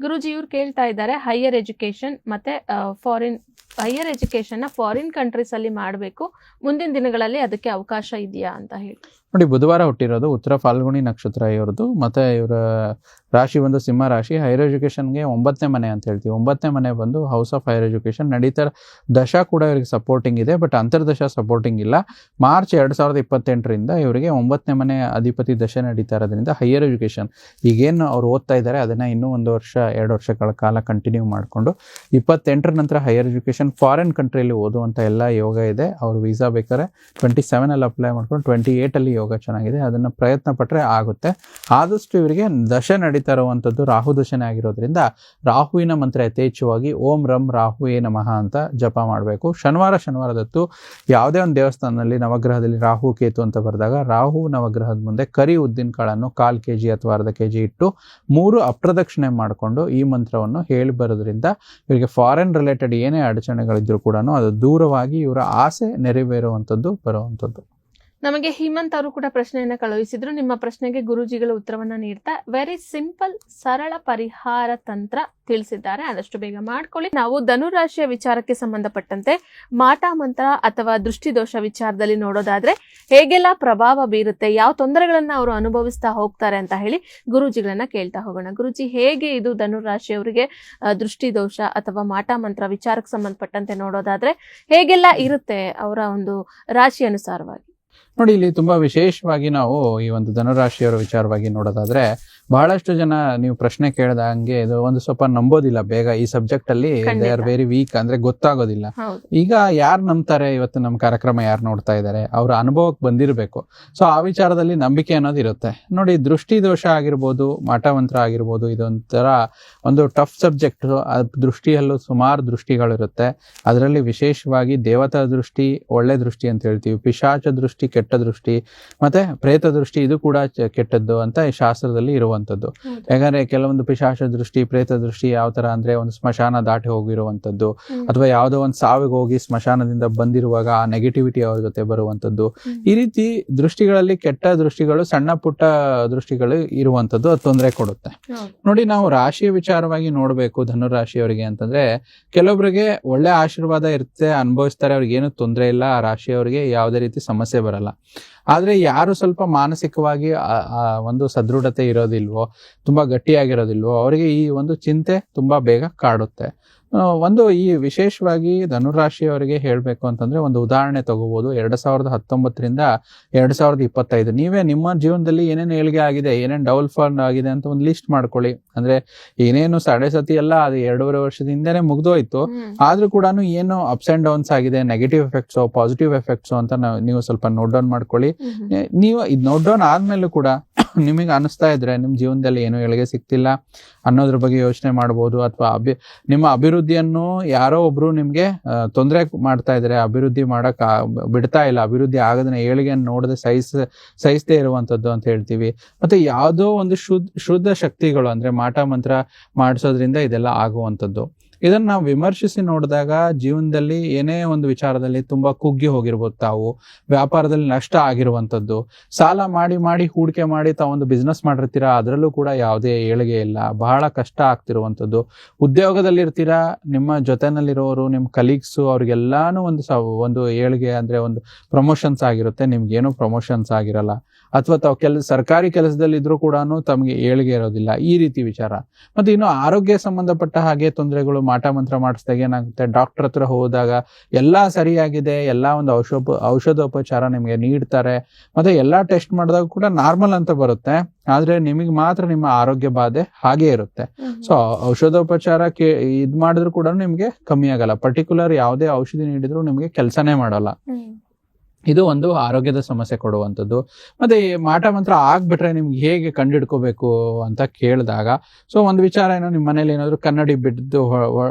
ಗುರುಜಿ ಇವ್ರು ಕೇಳ್ತಾ ಇದ್ದಾರೆ ಹೈಯರ್ ಎಜುಕೇಶನ್ ಮತ್ತೆ ಫಾರಿನ್ ಹೈಯರ್ ಎಜುಕೇಶನ್ನ ಫಾರಿನ್ ಕಂಟ್ರೀಸ್ ಅಲ್ಲಿ ಮಾಡಬೇಕು. ಮುಂದಿನ ದಿನಗಳಲ್ಲಿ ಅದಕ್ಕೆ ಅವಕಾಶ ಇದೆಯಾ ಅಂತ ಹೇಳಿ. ನೋಡಿ, ಬುಧವಾರ ಹುಟ್ಟಿರೋದು ಉತ್ತರ ಫಾಲ್ಗುಣಿ ನಕ್ಷತ್ರ ಇವ್ರದ್ದು, ಮತ್ತೆ ಇವರ ರಾಶಿ ಬಂದು ಸಿಂಹ ರಾಶಿ. ಹೈಯರ್ ಎಜುಕೇಷನ್ಗೆ ಒಂಬತ್ತನೇ ಮನೆ ಅಂತ ಹೇಳ್ತೀವಿ. ಒಂಬತ್ತನೇ ಮನೆ ಬಂದು ಹೌಸ್ ಆಫ್ ಹೈಯರ್ ಎಜುಕೇಷನ್ ನಡೀತಾ ದಶ ಕೂಡ ಇವರಿಗೆ ಸಪೋರ್ಟಿಂಗ್ ಇದೆ ಬಟ್ ಅಂತರ್ದಶ ಸಪೋರ್ಟಿಂಗ್ ಇಲ್ಲ. ಮಾರ್ಚ್ ಎರಡು ಸಾವಿರದ ಇಪ್ಪತ್ತೆಂಟರಿಂದ ಇವರಿಗೆ ಒಂಬತ್ತನೇ ಮನೆ ಅಧಿಪತಿ ದಶೆ ನಡೀತಾ ಇರೋದ್ರಿಂದ ಹೈಯರ್ ಎಜುಕೇಷನ್ ಈಗೇನು ಅವ್ರು ಓದ್ತಾ ಇದ್ದಾರೆ, ಅದನ್ನ ಇನ್ನೂ ಒಂದು ವರ್ಷ, ಎರಡು ವರ್ಷಗಳ ಕಾಲ ಕಂಟಿನ್ಯೂ ಮಾಡಿಕೊಂಡು, ಇಪ್ಪತ್ತೆಂಟರ ನಂತರ ಹೈಯರ್ ಎಜುಕೇಷನ್ ಫಾರಿನ್ ಕಂಟ್ರಿಯಲ್ಲಿ ಓದುವಂಥ ಎಲ್ಲ ಯೋಗ ಇದೆ. ಅವ್ರು ವೀಸಾ ಬೇಕಾದ್ರೆ ಟ್ವೆಂಟಿ ಸೆವೆನಲ್ಲಿ ಅಪ್ಲೈ ಮಾಡ್ಕೊಂಡು ಟ್ವೆಂಟಿ ಏಯ್ಟಲ್ಲಿ ಯೋಗ ಚೆನ್ನಾಗಿದೆ, ಅದನ್ನು ಪ್ರಯತ್ನ ಪಟ್ಟರೆ ಆಗುತ್ತೆ. ಆದಷ್ಟು ಇವರಿಗೆ ದಶೆ ನಡೀತಾ ಇರುವಂಥದ್ದು ರಾಹು ದಶನೆ ಆಗಿರೋದ್ರಿಂದ ರಾಹುವಿನ ಮಂತ್ರ ಯಥೇಚ್ಛವಾಗಿ ಓಂ ರಂ ರಾಹುವೇ ನಮಃ ಅಂತ ಜಪ ಮಾಡಬೇಕು. ಶನಿವಾರ ಶನಿವಾರದತ್ತು ಯಾವುದೇ ಒಂದು ದೇವಸ್ಥಾನದಲ್ಲಿ ನವಗ್ರಹದಲ್ಲಿ ರಾಹು ಕೇತು ಅಂತ ಬರೆದಾಗ ರಾಹು ನವಗ್ರಹದ ಮುಂದೆ ಕರಿ ಉದ್ದಿನ ಕಾಳನ್ನು ಕಾಲು ಕೆ ಜಿ ಅಥವಾ ಅರ್ಧ ಕೆ ಜಿ ಇಟ್ಟು ಮೂರು ಅಪ್ರದಕ್ಷಿಣೆ ಮಾಡಿಕೊಂಡು ಈ ಮಂತ್ರವನ್ನು ಹೇಳಿ ಬರೋದ್ರಿಂದ ಇವರಿಗೆ ಫಾರಿನ್ ರಿಲೇಟೆಡ್ ಏನೇ ಅಡಚಣೆಗಳಿದ್ರು ಕೂಡ ಅದು ದೂರವಾಗಿ ಇವರ ಆಸೆ ನೆರವೇರುವಂಥದ್ದು ಬರುವಂಥದ್ದು. ನಮಗೆ ಹೇಮಂತ್ ಅವರು ಕೂಡ ಪ್ರಶ್ನೆಯನ್ನ ಕಳುಹಿಸಿದ್ರು. ನಿಮ್ಮ ಪ್ರಶ್ನೆಗೆ ಗುರುಜಿಗಳು ಉತ್ತರವನ್ನ ನೀಡ್ತಾ ವೆರಿ ಸಿಂಪಲ್ ಸರಳ ಪರಿಹಾರ ತಂತ್ರ ತಿಳಿಸಿದ್ದಾರೆ. ಆದಷ್ಟು ಬೇಗ ಮಾಡ್ಕೊಳ್ಳಿ. ನಾವು ಧನುರಾಶಿಯ ವಿಚಾರಕ್ಕೆ ಸಂಬಂಧಪಟ್ಟಂತೆ ಮಾಟ ಮಂತ್ರ ಅಥವಾ ದೃಷ್ಟಿದೋಷ ವಿಚಾರದಲ್ಲಿ ನೋಡೋದಾದ್ರೆ, ಹೇಗೆಲ್ಲ ಪ್ರಭಾವ ಬೀರುತ್ತೆ, ಯಾವ ತೊಂದರೆಗಳನ್ನ ಅವರು ಅನುಭವಿಸ್ತಾ ಹೋಗ್ತಾರೆ ಅಂತ ಹೇಳಿ ಗುರುಜಿಗಳನ್ನ ಕೇಳ್ತಾ ಹೋಗೋಣ. ಗುರುಜಿ, ಹೇಗೆ ಇದು ಧನುರಾಶಿಯವರಿಗೆ ದೃಷ್ಟಿದೋಷ ಅಥವಾ ಮಾಟ ಮಂತ್ರ ವಿಚಾರಕ್ಕೆ ಸಂಬಂಧಪಟ್ಟಂತೆ ನೋಡೋದಾದ್ರೆ, ಹೇಗೆಲ್ಲ ಇರುತ್ತೆ ಅವರ ಒಂದು ರಾಶಿ ಅನುಸಾರವಾಗಿ? ನೋಡಿ ಇಲ್ಲಿ ತುಂಬಾ ವಿಶೇಷವಾಗಿ ನಾವು ಈ ಒಂದು ಧನುರಾಶಿಯವರ ವಿಚಾರವಾಗಿ ನೋಡೋದಾದ್ರೆ ಬಹಳಷ್ಟು ಜನ ನೀವು ಪ್ರಶ್ನೆ ಕೇಳ್ದಂಗೆ ಇದು ಒಂದು ಸ್ವಲ್ಪ ನಂಬೋದಿಲ್ಲ ಬೇಗ ಈ ಸಬ್ಜೆಕ್ಟ್ ಅಲ್ಲಿ ದೇ. ಆರ್ ವೆರಿ ವೀಕ್ ಅಂದ್ರೆ ಗೊತ್ತಾಗೋದಿಲ್ಲ. ಈಗ ಯಾರು ನಂಬ್ತಾರೆ? ಇವತ್ತು ನಮ್ಮ ಕಾರ್ಯಕ್ರಮ ಯಾರು ನೋಡ್ತಾ ಇದ್ದಾರೆ ಅವ್ರ ಅನುಭವಕ್ಕೆ ಬಂದಿರಬೇಕು. ಸೊ ಆ ವಿಚಾರದಲ್ಲಿ ನಂಬಿಕೆ ಅನ್ನೋದು ಇರುತ್ತೆ. ನೋಡಿ ದೃಷ್ಟಿ ದೋಷ ಆಗಿರ್ಬೋದು ಮಾಟಮಂತ್ರ ಆಗಿರ್ಬೋದು ಇದೊಂಥರ ಒಂದು ಟಫ್ ಸಬ್ಜೆಕ್ಟ್ ದೃಷ್ಟಿಯಲ್ಲೂ ಸುಮಾರು ದೃಷ್ಟಿಗಳಿರುತ್ತೆ. ಅದರಲ್ಲಿ ವಿಶೇಷವಾಗಿ ದೇವತಾ ದೃಷ್ಟಿ ಒಳ್ಳೆ ದೃಷ್ಟಿ ಅಂತ ಹೇಳ್ತೀವಿ. ಪಿಶಾಚ ದೃಷ್ಟಿ ಕೆಟ್ಟ ದೃಷ್ಟಿ ಮತ್ತೆ ಪ್ರೇತ ದೃಷ್ಟಿ ಇದು ಕೂಡ ಕೆಟ್ಟದ್ದು ಅಂತ ಶಾಸ್ತ್ರದಲ್ಲಿ ಇರುವಂತದ್ದು ಹೌದು. ಯಾಕಂದ್ರೆ ಕೆಲವೊಂದು ಪಿಶಾಶ ದೃಷ್ಟಿ ಪ್ರೇತ ದೃಷ್ಟಿ ಯಾವ ತರ ಅಂದ್ರೆ ಒಂದು ಸ್ಮಶಾನ ದಾಟಿ ಹೋಗಿರುವಂತದ್ದು ಅಥವಾ ಯಾವುದೋ ಒಂದು ಸಾವಿಗೆ ಹೋಗಿ ಸ್ಮಶಾನದಿಂದ ಬಂದಿರುವಾಗ ಆ ನೆಗೆಟಿವಿಟಿ ಅವ್ರ ಜೊತೆ ಬರುವಂತದ್ದು ಈ ರೀತಿ ದೃಷ್ಟಿಗಳಲ್ಲಿ ಕೆಟ್ಟ ದೃಷ್ಟಿಗಳು ಸಣ್ಣ ಪುಟ್ಟ ದೃಷ್ಟಿಗಳು ಇರುವಂತದ್ದು ಅದು ತೊಂದರೆ ಕೊಡುತ್ತೆ. ನೋಡಿ ನಾವು ರಾಶಿ ವಿಚಾರವಾಗಿ ನೋಡಬೇಕು ಧನುರಾಶಿಯವರಿಗೆ ಅಂತಂದ್ರೆ ಕೆಲವೊಬ್ಬರಿಗೆ ಒಳ್ಳೆ ಆಶೀರ್ವಾದ ಇರುತ್ತೆ ಅನುಭವಿಸ್ತಾರೆ ಅವ್ರಿಗೆ ಏನು ತೊಂದರೆ ಇಲ್ಲ ಆ ರಾಶಿಯವರಿಗೆ ಯಾವುದೇ ರೀತಿ ಸಮಸ್ಯೆ ಬರಲ್ಲ. ಆದ್ರೆ ಯಾರು ಸ್ವಲ್ಪ ಮಾನಸಿಕವಾಗಿ ಒಂದು ಸದೃಢತೆ ಇರೋದಿಲ್ವೋ ತುಂಬಾ ಗಟ್ಟಿಯಾಗಿರೋದಿಲ್ವೋ ಅವರಿಗೆ ಈ ಒಂದು ಚಿಂತೆ ತುಂಬಾ ಬೇಗ ಕಾಡುತ್ತೆ. ಒಂದು ಈ ವಿಶೇಷವಾಗಿ ಧನುರಾಶಿಯವರಿಗೆ ಹೇಳಬೇಕು ಅಂತಂದ್ರೆ ಒಂದು ಉದಾಹರಣೆ ತಗೋಬೋದು. ಎರಡು ಸಾವಿರದ ಹತ್ತೊಂಬತ್ತರಿಂದ ಎರಡು ಸಾವಿರದ ಇಪ್ಪತ್ತೈದು. ನೀವೇ ನಿಮ್ಮ ಜೀವನದಲ್ಲಿ ಏನೇನು ಏಳಿಗೆ ಆಗಿದೆ ಏನೇನು ಡೌನ್ಫಾಲ್ ಆಗಿದೆ ಅಂತ ಒಂದು ಲಿಸ್ಟ್ ಮಾಡ್ಕೊಳ್ಳಿ. ಅಂದ್ರೆ ಏನೇನು ಸಡೆ ಸತಿ ಎಲ್ಲ ಅದು ಎರಡೂವರೆ ವರ್ಷದ ಹಿಂದೆನೆ ಮುಗ್ದೋಯ್ತು ಆದರೂ ಕೂಡ ಏನು ಅಪ್ಸ್ ಆ್ಯಂಡ್ ಡೌನ್ಸ್ ಆಗಿದೆ ನೆಗೆಟಿವ್ ಎಫೆಕ್ಟ್ಸು ಪಾಸಿಟಿವ್ ಎಫೆಕ್ಟ್ಸ್ ಅಂತ ನಾವು ನೀವು ಸ್ವಲ್ಪ ನೋಟ್ ಡೌನ್ ಮಾಡ್ಕೊಳ್ಳಿ. ನೀವು ಇದು ನೋಟ್ ಡೌನ್ ಆದ್ಮೇಲೂ ಕೂಡ ನಿಮಗೆ ಅನಿಸ್ತಾ ಇದ್ರೆ ನಿಮ್ಮ ಜೀವನದಲ್ಲಿ ಏನು ಎಳಿಗೆ ಸಿಗ್ತಿಲ್ಲ ಅನ್ನೋದ್ರ ಬಗ್ಗೆ ಯೋಚನೆ ಮಾಡ್ಬೋದು ಅಥವಾ ಅಭಿ, ನಿಮ್ಮ ಅಭಿವೃದ್ಧಿಯನ್ನು ಯಾರೋ ಒಬ್ರು ನಿಮಗೆ ತೊಂದರೆ ಮಾಡ್ತಾ ಇದ್ರೆ ಅಭಿವೃದ್ಧಿ ಮಾಡಕ್ಕೆ ಬಿಡ್ತಾ ಇಲ್ಲ, ಅಭಿವೃದ್ಧಿ ಆಗದನ್ನ ಏಳಿಗೆಯನ್ನು ನೋಡದೆ ಸಹಿಸ, ಸಹಿಸದೇ ಇರುವಂಥದ್ದು ಅಂತ ಹೇಳ್ತೀವಿ. ಮತ್ತೆ ಯಾವುದೋ ಒಂದು ಶುದ್ಧ ಶುದ್ಧ ಶಕ್ತಿಗಳು ಅಂದ್ರೆ ಮಾಟ ಮಂತ್ರ ಮಾಡಿಸೋದ್ರಿಂದ ಇದೆಲ್ಲ ಆಗುವಂಥದ್ದು ಇದನ್ನ ನಾವು ವಿಮರ್ಶಿಸಿ ನೋಡಿದಾಗ ಜೀವನದಲ್ಲಿ ಏನೇ ಒಂದು ವಿಚಾರದಲ್ಲಿ ತುಂಬಾ ಕುಗ್ಗಿ ಹೋಗಿರ್ಬೋದು ತಾವು. ವ್ಯಾಪಾರದಲ್ಲಿ ನಷ್ಟ ಆಗಿರುವಂಥದ್ದು ಸಾಲ ಮಾಡಿ ಮಾಡಿ ಹೂಡಿಕೆ ಮಾಡಿ ತಾವೊಂದು ಬಿಸ್ನೆಸ್ ಮಾಡಿರ್ತೀರಾ? ಅದರಲ್ಲೂ ಕೂಡ ಯಾವುದೇ ಏಳಿಗೆ ಇಲ್ಲ. ಬಹಳ ಕಷ್ಟ ಆಗ್ತಿರುವಂಥದ್ದು ಉದ್ಯೋಗದಲ್ಲಿರ್ತೀರಾ? ನಿಮ್ಮ ಜೊತೆನಲ್ಲಿರೋರು, ನಿಮ್ಮ ಕಲೀಗ್ಸು ಅವ್ರಿಗೆಲ್ಲಾನು ಒಂದು ಸ, ಒಂದು ಏಳಿಗೆ ಅಂದ್ರೆ ಒಂದು ಪ್ರಮೋಷನ್ಸ್ ಆಗಿರುತ್ತೆ. ನಿಮ್ಗೇನು ಪ್ರಮೋಷನ್ಸ್ ಆಗಿರಲ್ಲ. ಅಥವಾ ತಾವು ಕೆಲ ಸರ್ಕಾರಿ ಕೆಲಸದಲ್ಲಿ ಇದ್ರೂ ಕೂಡ ತಮಗೆ ಏಳಿಗೆ ಇರೋದಿಲ್ಲ. ಈ ರೀತಿ ವಿಚಾರ. ಮತ್ತೆ ಇನ್ನು ಆರೋಗ್ಯ ಸಂಬಂಧಪಟ್ಟ ಹಾಗೆ ತೊಂದರೆಗಳು ಮಾಟ ಮಂತ್ರ ಮಾಡಿಸಿದಾಗ ಏನಾಗುತ್ತೆ? ಡಾಕ್ಟರ್ ಹತ್ರ ಹೋದಾಗ ಎಲ್ಲ ಸರಿಯಾಗಿದೆ ಎಲ್ಲ ಒಂದು ಔಷಧ ಔಷಧೋಪಚಾರ ನಿಮಗೆ ನೀಡ್ತಾರೆ. ಮತ್ತೆ ಎಲ್ಲಾ ಟೆಸ್ಟ್ ಮಾಡಿದಾಗ ಕೂಡ ನಾರ್ಮಲ್ ಅಂತ ಬರುತ್ತೆ. ಆದ್ರೆ ನಿಮಗೆ ಮಾತ್ರ ನಿಮ್ಮ ಆರೋಗ್ಯ ಬಾಧೆ ಹಾಗೆ ಇರುತ್ತೆ. ಸೊ ಔಷಧೋಪಚಾರ ಕೇ ಇದ್ ಮಾಡಿದ್ರು ಕೂಡ ನಿಮ್ಗೆ ಕಮ್ಮಿ ಆಗಲ್ಲ. ಪರ್ಟಿಕ್ಯುಲರ್ ಯಾವುದೇ ಔಷಧಿ ನೀಡಿದ್ರು ನಿಮ್ಗೆ ಕೆಲಸನೇ ಮಾಡಲ್ಲ. ಇದು ಒಂದು ಆರೋಗ್ಯದ ಸಮಸ್ಯೆ ಕೊಡುವಂಥದ್ದು. ಮತ್ತೆ ಈ ಮಾಟ ಮಂತ್ರ ಆಗ್ಬಿಟ್ರೆ ನಿಮ್ಗೆ ಹೇಗೆ ಕಂಡಿಡ್ಕೋಬೇಕು ಅಂತ ಕೇಳಿದಾಗ, ಸೊ ಒಂದು ವಿಚಾರ ಏನೋ ನಿಮ್ಮ ಮನೇಲಿ ಏನಾದರೂ ಕನ್ನಡಿ ಬಿದ್ದು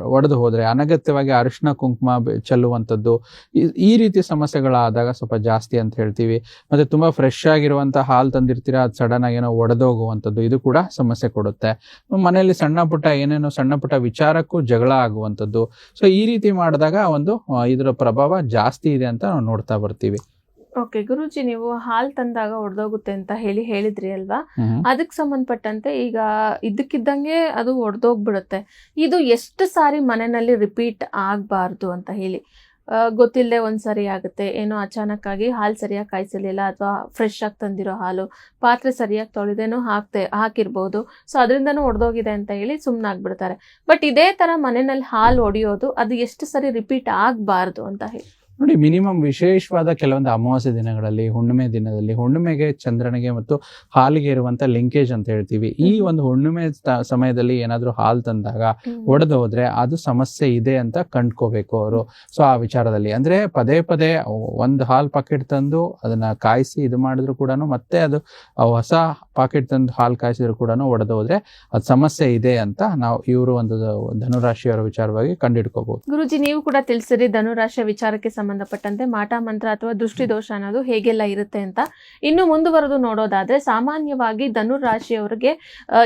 ಒಡೆದು ಹೋದರೆ, ಅನಗತ್ಯವಾಗಿ ಅರಿಶಿನ, ಕುಂಕುಮ ಚೆಲ್ಲುವಂಥದ್ದು, ಈ- ರೀತಿ ಸಮಸ್ಯೆಗಳಾದಾಗ ಸ್ವಲ್ಪ ಜಾಸ್ತಿ ಅಂತ ಹೇಳ್ತೀವಿ. ಮತ್ತೆ ತುಂಬಾ ಫ್ರೆಶ್ ಆಗಿರುವಂತ ಹಾಲು ತಂದಿರ್ತೀರ, ಅದು ಸಡನ್ ಆಗಿ ಏನೋ ಒಡೆದೋಗುವಂಥದ್ದು ಇದು ಕೂಡ ಸಮಸ್ಯೆ ಕೊಡುತ್ತೆ. ಮನೆಯಲ್ಲಿ ಸಣ್ಣ ಪುಟ್ಟ ಏನೇನೋ ಸಣ್ಣ ಪುಟ್ಟ ವಿಚಾರಕ್ಕೂ ಜಗಳ ಆಗುವಂಥದ್ದು. ಸೊ ಈ ರೀತಿ ಮಾಡಿದಾಗ ಒಂದು ಇದರ ಪ್ರಭಾವ ಜಾಸ್ತಿ ಇದೆ ಅಂತ ನಾವು ನೋಡ್ತಾ ಬರ್ತೀವಿ. ಓಕೆ ಗುರುಜಿ ನೀವು ಹಾಲ್ ತಂದಾಗ ಒಡೆದೋಗುತ್ತೆ ಅಂತ ಹೇಳಿ ಹೇಳಿದ್ರಿ ಅಲ್ವಾ? ಅದಕ್ಕೆ ಸಂಬಂಧಪಟ್ಟಂತೆ ಈಗ ಇದಕ್ಕಿದ್ದಂಗೆ ಅದು ಒಡೆದೋಗ್ಬಿಡುತ್ತೆ. ಇದು ಎಷ್ಟು ಸಾರಿ ಮನೆಯಲ್ಲಿ ರಿಪೀಟ್ ಆಗಬಾರ್ದು ಅಂತ ಹೇಳಿ. ಗೊತ್ತಿಲ್ಲದೆ ಒಂದು ಸರಿ ಆಗುತ್ತೆ. ಏನೋ ಅಚಾನಕ್ ಆಗಿ ಹಾಲು ಸರಿಯಾಗಿ ಕಾಯಿಸಲಿಲ್ಲ ಅಥವಾ ಫ್ರೆಶ್ ಆಗಿ ತಂದಿರೋ ಹಾಲು ಪಾತ್ರೆ ಸರಿಯಾಗಿ ತೊಳೆದೇನೋ ಹಾಕ್ತೆ ಹಾಕಿರ್ಬೋದು. ಸೊ ಅದರಿಂದನೂ ಒಡೆದೋಗಿದೆ ಅಂತ ಹೇಳಿ ಸುಮ್ಮನಾಗ್ಬಿಡ್ತಾರೆ ಬಟ್ ಇದೇ ತರ ಮನೆಯಲ್ಲಿ ಹಾಲು ಒಡೆಯೋದು ಅದು ಎಷ್ಟು ಸರಿ ರಿಪೀಟ್ ಆಗಬಾರ್ದು ಅಂತ ಹೇಳಿ. ನೋಡಿ ಮಿನಿಮಮ್ ವಿಶೇಷವಾದ ಕೆಲವೊಂದು ಅಮಾವಾಸ್ಯ ದಿನಗಳಲ್ಲಿ ಹುಣ್ಣಿಮೆ ದಿನದಲ್ಲಿ ಹುಣ್ಣಿಮೆಗೆ ಚಂದ್ರನಿಗೆ ಮತ್ತು ಹಾಲಿಗೆ ಇರುವಂತ ಲಿಂಕೇಜ್ ಅಂತ ಹೇಳ್ತೀವಿ. ಈ ಒಂದು ಹುಣ್ಣಿಮೆ ಸಮಯದಲ್ಲಿ ಏನಾದರೂ ಹಾಲು ತಂದಾಗ ಒಡೆದು ಹೋದ್ರೆ ಅದು ಸಮಸ್ಯೆ ಇದೆ ಅಂತ ಕಂಡ್ಕೋಬೇಕು ಅವರು. ಸೊ ಆ ವಿಚಾರದಲ್ಲಿ. ಅಂದ್ರೆ ಪದೇ ಪದೇ ಒಂದು ಹಾಲ್ ಪಾಕೆಟ್ ತಂದು ಅದನ್ನ ಕಾಯಿಸಿ ಇದು ಮಾಡಿದ್ರು ಕೂಡ ಮತ್ತೆ ಅದು ಹೊಸ ಪಾಕೆಟ್ ತಂದು ಹಾಲು ಕಾಯಿಸಿದ್ರು ಕೂಡ ಒಡೆದು ಹೋದ್ರೆ ಅದು ಸಮಸ್ಯೆ ಇದೆ ಅಂತ ನಾವು ಇವರು ಒಂದು ಧನುರಾಶಿಯವರ ವಿಚಾರವಾಗಿ ಕಂಡಿಡ್ಕೋಬಹುದು. ಗುರುಜಿ ನೀವು ಕೂಡ ತಿಳಿಸಿರಿ ಧನುರಾಶಿಯ ವಿಚಾರಕ್ಕೆ ಸಂಬಂಧಪಟ್ಟಂತೆ ಮಾಟ, ಮಂತ್ರ ಅಥವಾ ದೃಷ್ಟಿದೋಷ ಅನ್ನೋದು ಹೇಗೆಲ್ಲ ಇರುತ್ತೆ ಅಂತ ಇನ್ನು ಮುಂದುವರೆದು ನೋಡೋದಾದ್ರೆ ಸಾಮಾನ್ಯವಾಗಿ ಧನುರಾಶಿಯವರಿಗೆ ರಾಶಿಯವರಿಗೆ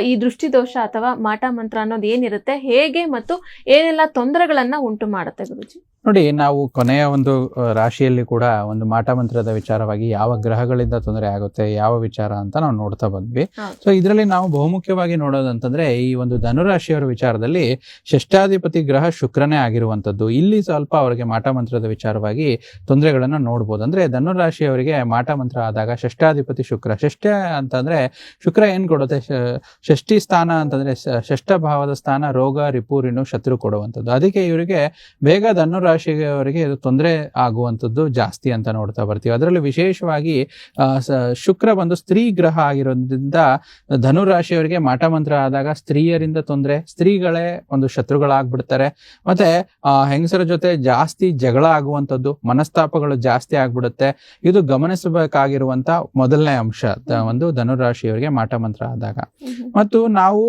ಈ ದೃಷ್ಟಿದೋಷ ಅಥವಾ ಮಾಟ, ಮಂತ್ರ ಅನ್ನೋದು ಏನಿರುತ್ತೆ, ಹೇಗೆ ಮತ್ತು ಏನೆಲ್ಲ ತೊಂದರೆಗಳನ್ನ ಉಂಟು ಮಾಡುತ್ತೆ ಗುರುಜಿ? ನೋಡಿ ನಾವು ಕೊನೆಯ ಒಂದು ರಾಶಿಯಲ್ಲಿ ಕೂಡ ಒಂದು ಮಾಟ ಮಂತ್ರದ ವಿಚಾರವಾಗಿ ಯಾವ ಗ್ರಹಗಳಿಂದ ತೊಂದರೆ ಆಗುತ್ತೆ ಯಾವ ವಿಚಾರ ಅಂತ ನಾವು ನೋಡ್ತಾ ಬಂದ್ವಿ. ಸೊ ಇದರಲ್ಲಿ ನಾವು ಬಹುಮುಖ್ಯವಾಗಿ ನೋಡೋದಂತಂದ್ರೆ ಈ ಒಂದು ಧನುರಾಶಿಯವರ ವಿಚಾರದಲ್ಲಿ ಷಷ್ಟಾಧಿಪತಿ ಗ್ರಹ ಶುಕ್ರನೇ ಆಗಿರುವಂತದ್ದು ಇಲ್ಲಿ ಸ್ವಲ್ಪ ಅವರಿಗೆ ಮಾಟ ಮಂತ್ರದ ವಿಚಾರವಾಗಿ ತೊಂದರೆಗಳನ್ನು ನೋಡ್ಬೋದು. ಅಂದ್ರೆ ಧನುರಾಶಿಯವರಿಗೆ ಮಾಟ ಮಂತ್ರ ಆದಾಗ ಷಷ್ಟಾಧಿಪತಿ ಶುಕ್ರ ಷಷ್ಠ ಅಂತಂದ್ರೆ ಶುಕ್ರ ಏನ್ ಕೊಡುತ್ತೆ? ಷಷ್ಠಿ ಸ್ಥಾನ ಅಂತಂದ್ರೆ ಷಷ್ಠ ಭಾವದ ಸ್ಥಾನ ರೋಗ ರಿಪೂರಿನು ಶತ್ರು ಕೊಡುವಂಥದ್ದು. ಅದಕ್ಕೆ ಇವರಿಗೆ ಬೇಗ ಧನುರಾಶಿಯವರಿಗೆ ಇದು ತೊಂದರೆ ಆಗುವಂಥದ್ದು ಜಾಸ್ತಿ ಅಂತ ನೋಡ್ತಾ ಬರ್ತೀವಿ. ಅದರಲ್ಲಿ ವಿಶೇಷವಾಗಿ ಶುಕ್ರ ಬಂದು ಸ್ತ್ರೀ ಗ್ರಹ ಆಗಿರೋದ್ರಿಂದ ಧನುರಾಶಿಯವರಿಗೆ ಮಾಟ ಮಂತ್ರ ಆದಾಗ ಸ್ತ್ರೀಯರಿಂದ ತೊಂದರೆ ಸ್ತ್ರೀಗಳೇ ಒಂದು ಶತ್ರುಗಳಾಗ್ಬಿಡ್ತಾರೆ. ಮತ್ತೆ ಹೆಂಗಸರ ಜೊತೆ ಜಾಸ್ತಿ ಜಗಳ ಆಗುವಂಥದ್ದು ಮನಸ್ತಾಪಗಳು ಜಾಸ್ತಿ ಆಗ್ಬಿಡುತ್ತೆ. ಇದು ಗಮನಿಸಬೇಕಾಗಿರುವಂತ ಮೊದಲನೇ ಅಂಶ ಒಂದು ಧನುರಾಶಿಯವರಿಗೆ ಮಾಟಮಂತ್ರ ಆದಾಗ. ಮತ್ತು ನಾವು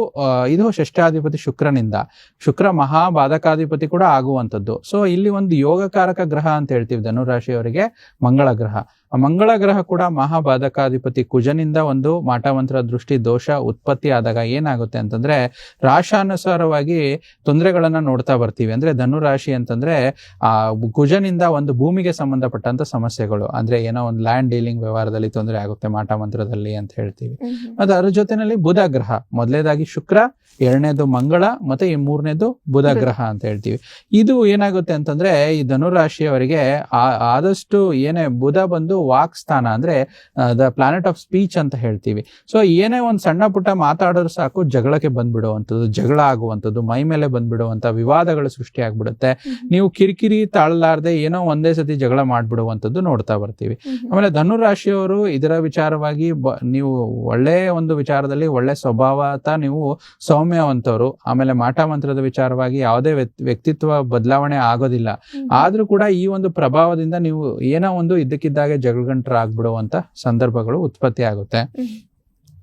ಇದು ಷಷ್ಠಾಧಿಪತಿ ಶುಕ್ರನಿಂದ. ಶುಕ್ರ ಮಹಾಬಾಧಕಾಧಿಪತಿ ಕೂಡ ಆಗುವಂಥದ್ದು. ಸೊ ಇಲ್ಲಿ ಒಂದು ಯೋಗಕಾರಕ ಗ್ರಹ ಅಂತ ಹೇಳ್ತೀವಿ ಧನುರಾಶಿಯವರಿಗೆ ಮಂಗಳ ಗ್ರಹ ಆ ಮಂಗಳ ಗ್ರಹ ಕೂಡ ಮಹಾಬಾಧಕಾಧಿಪತಿ ಕುಜನಿಂದ ಒಂದು ಮಾಟಮಂತ್ರ ದೃಷ್ಟಿ ದೋಷ ಉತ್ಪತ್ತಿ ಆದಾಗ ಏನಾಗುತ್ತೆ ಅಂತಂದ್ರೆ ರಾಶಾನುಸಾರವಾಗಿ ತೊಂದರೆಗಳನ್ನ ನೋಡ್ತಾ ಬರ್ತೀವಿ. ಅಂದ್ರೆ ಧನುರಾಶಿ ಅಂತಂದ್ರೆ ಆ ಕುಜನಿಂದ ಒಂದು ಭೂಮಿಗೆ ಸಂಬಂಧಪಟ್ಟಂತ ಸಮಸ್ಯೆಗಳು. ಅಂದ್ರೆ ಏನೋ ಒಂದು ಲ್ಯಾಂಡ್ ಡೀಲಿಂಗ್ ವ್ಯವಹಾರದಲ್ಲಿ ತೊಂದರೆ ಆಗುತ್ತೆ ಮಾಟಮಂತ್ರದಲ್ಲಿ ಅಂತ ಹೇಳ್ತೀವಿ. ಮತ್ತೆ ಅದ್ರ ಜೊತೆನಲ್ಲಿ ಬುಧ ಗ್ರಹ. ಮೊದಲೇದಾಗಿ ಶುಕ್ರ ಎರಡನೇದು ಮಂಗಳ ಮತ್ತೆ ಈ ಮೂರನೇದು ಬುಧ. ಗ್ರಹ ಅಂತ ಹೇಳ್ತೀವಿ. ಇದು ಏನಾಗುತ್ತೆ ಅಂತಂದ್ರೆ ಈ ಧನುರಾಶಿಯವರಿಗೆ ಆ- ಆದಷ್ಟು ಏನೇ ಬುಧ ಬಂದು ವಾಕ್ ಸ್ಥಾನ ಅಂದ್ರೆ ದ ಪ್ಲಾನೆಟ್ ಆಫ್ ಸ್ಪೀಚ್ ಅಂತ ಹೇಳ್ತೀವಿ. ಸೊ ಏನೇ ಒಂದು ಸಣ್ಣ ಪುಟ್ಟ ಮಾತಾಡೋರು ಸಾಕು ಜಗಳಕ್ಕೆ ಬಂದ್ಬಿಡುವಂಥದ್ದು ಜಗಳ ಆಗುವಂಥದ್ದು ಮೈ ಮೇಲೆ ಬಂದ್ಬಿಡುವಂತ ವಿವಾದಗಳು ಸೃಷ್ಟಿ ಆಗ್ಬಿಡುತ್ತೆ. ನೀವು ಕಿರಿಕಿರಿ ತಾಳಲಾರ್ದೆ ಏನೋ ಒಂದೇ ಸತಿ ಜಗಳ ಮಾಡ್ಬಿಡುವಂಥದ್ದು ನೋಡ್ತಾ ಬರ್ತೀವಿ. ಆಮೇಲೆ ಧನು ರಾಶಿಯವರು ಇದರ ವಿಚಾರವಾಗಿ ಬ- ನೀವು ಒಳ್ಳೆ ಒಂದು ವಿಚಾರದಲ್ಲಿ ಒಳ್ಳೆ ಸ್ವಭಾವತ ನೀವು ಸೌಮ್ಯವಂತವರು ಆಮೇಲೆ ಮಾಟ ಮಂತ್ರದ ವಿಚಾರವಾಗಿ ಯಾವುದೇ ವ್ಯಕ್ತಿ- ವ್ಯಕ್ತಿತ್ವ ಬದಲಾವಣೆ ಆಗೋದಿಲ್ಲ. ಆದ್ರೂ ಕೂಡ ಈ ಒಂದು ಪ್ರಭಾವದಿಂದ ನೀವು ಏನೋ ಒಂದು ಇದ್ದಕ್ಕಿದ್ದಾಗೆ ಜಗಳಗಂಟರ ಆಗ್ಬಿಡುವಂತ ಸಂದರ್ಭಗಳು ಉತ್ಪತ್ತಿ ಆಗುತ್ತೆ.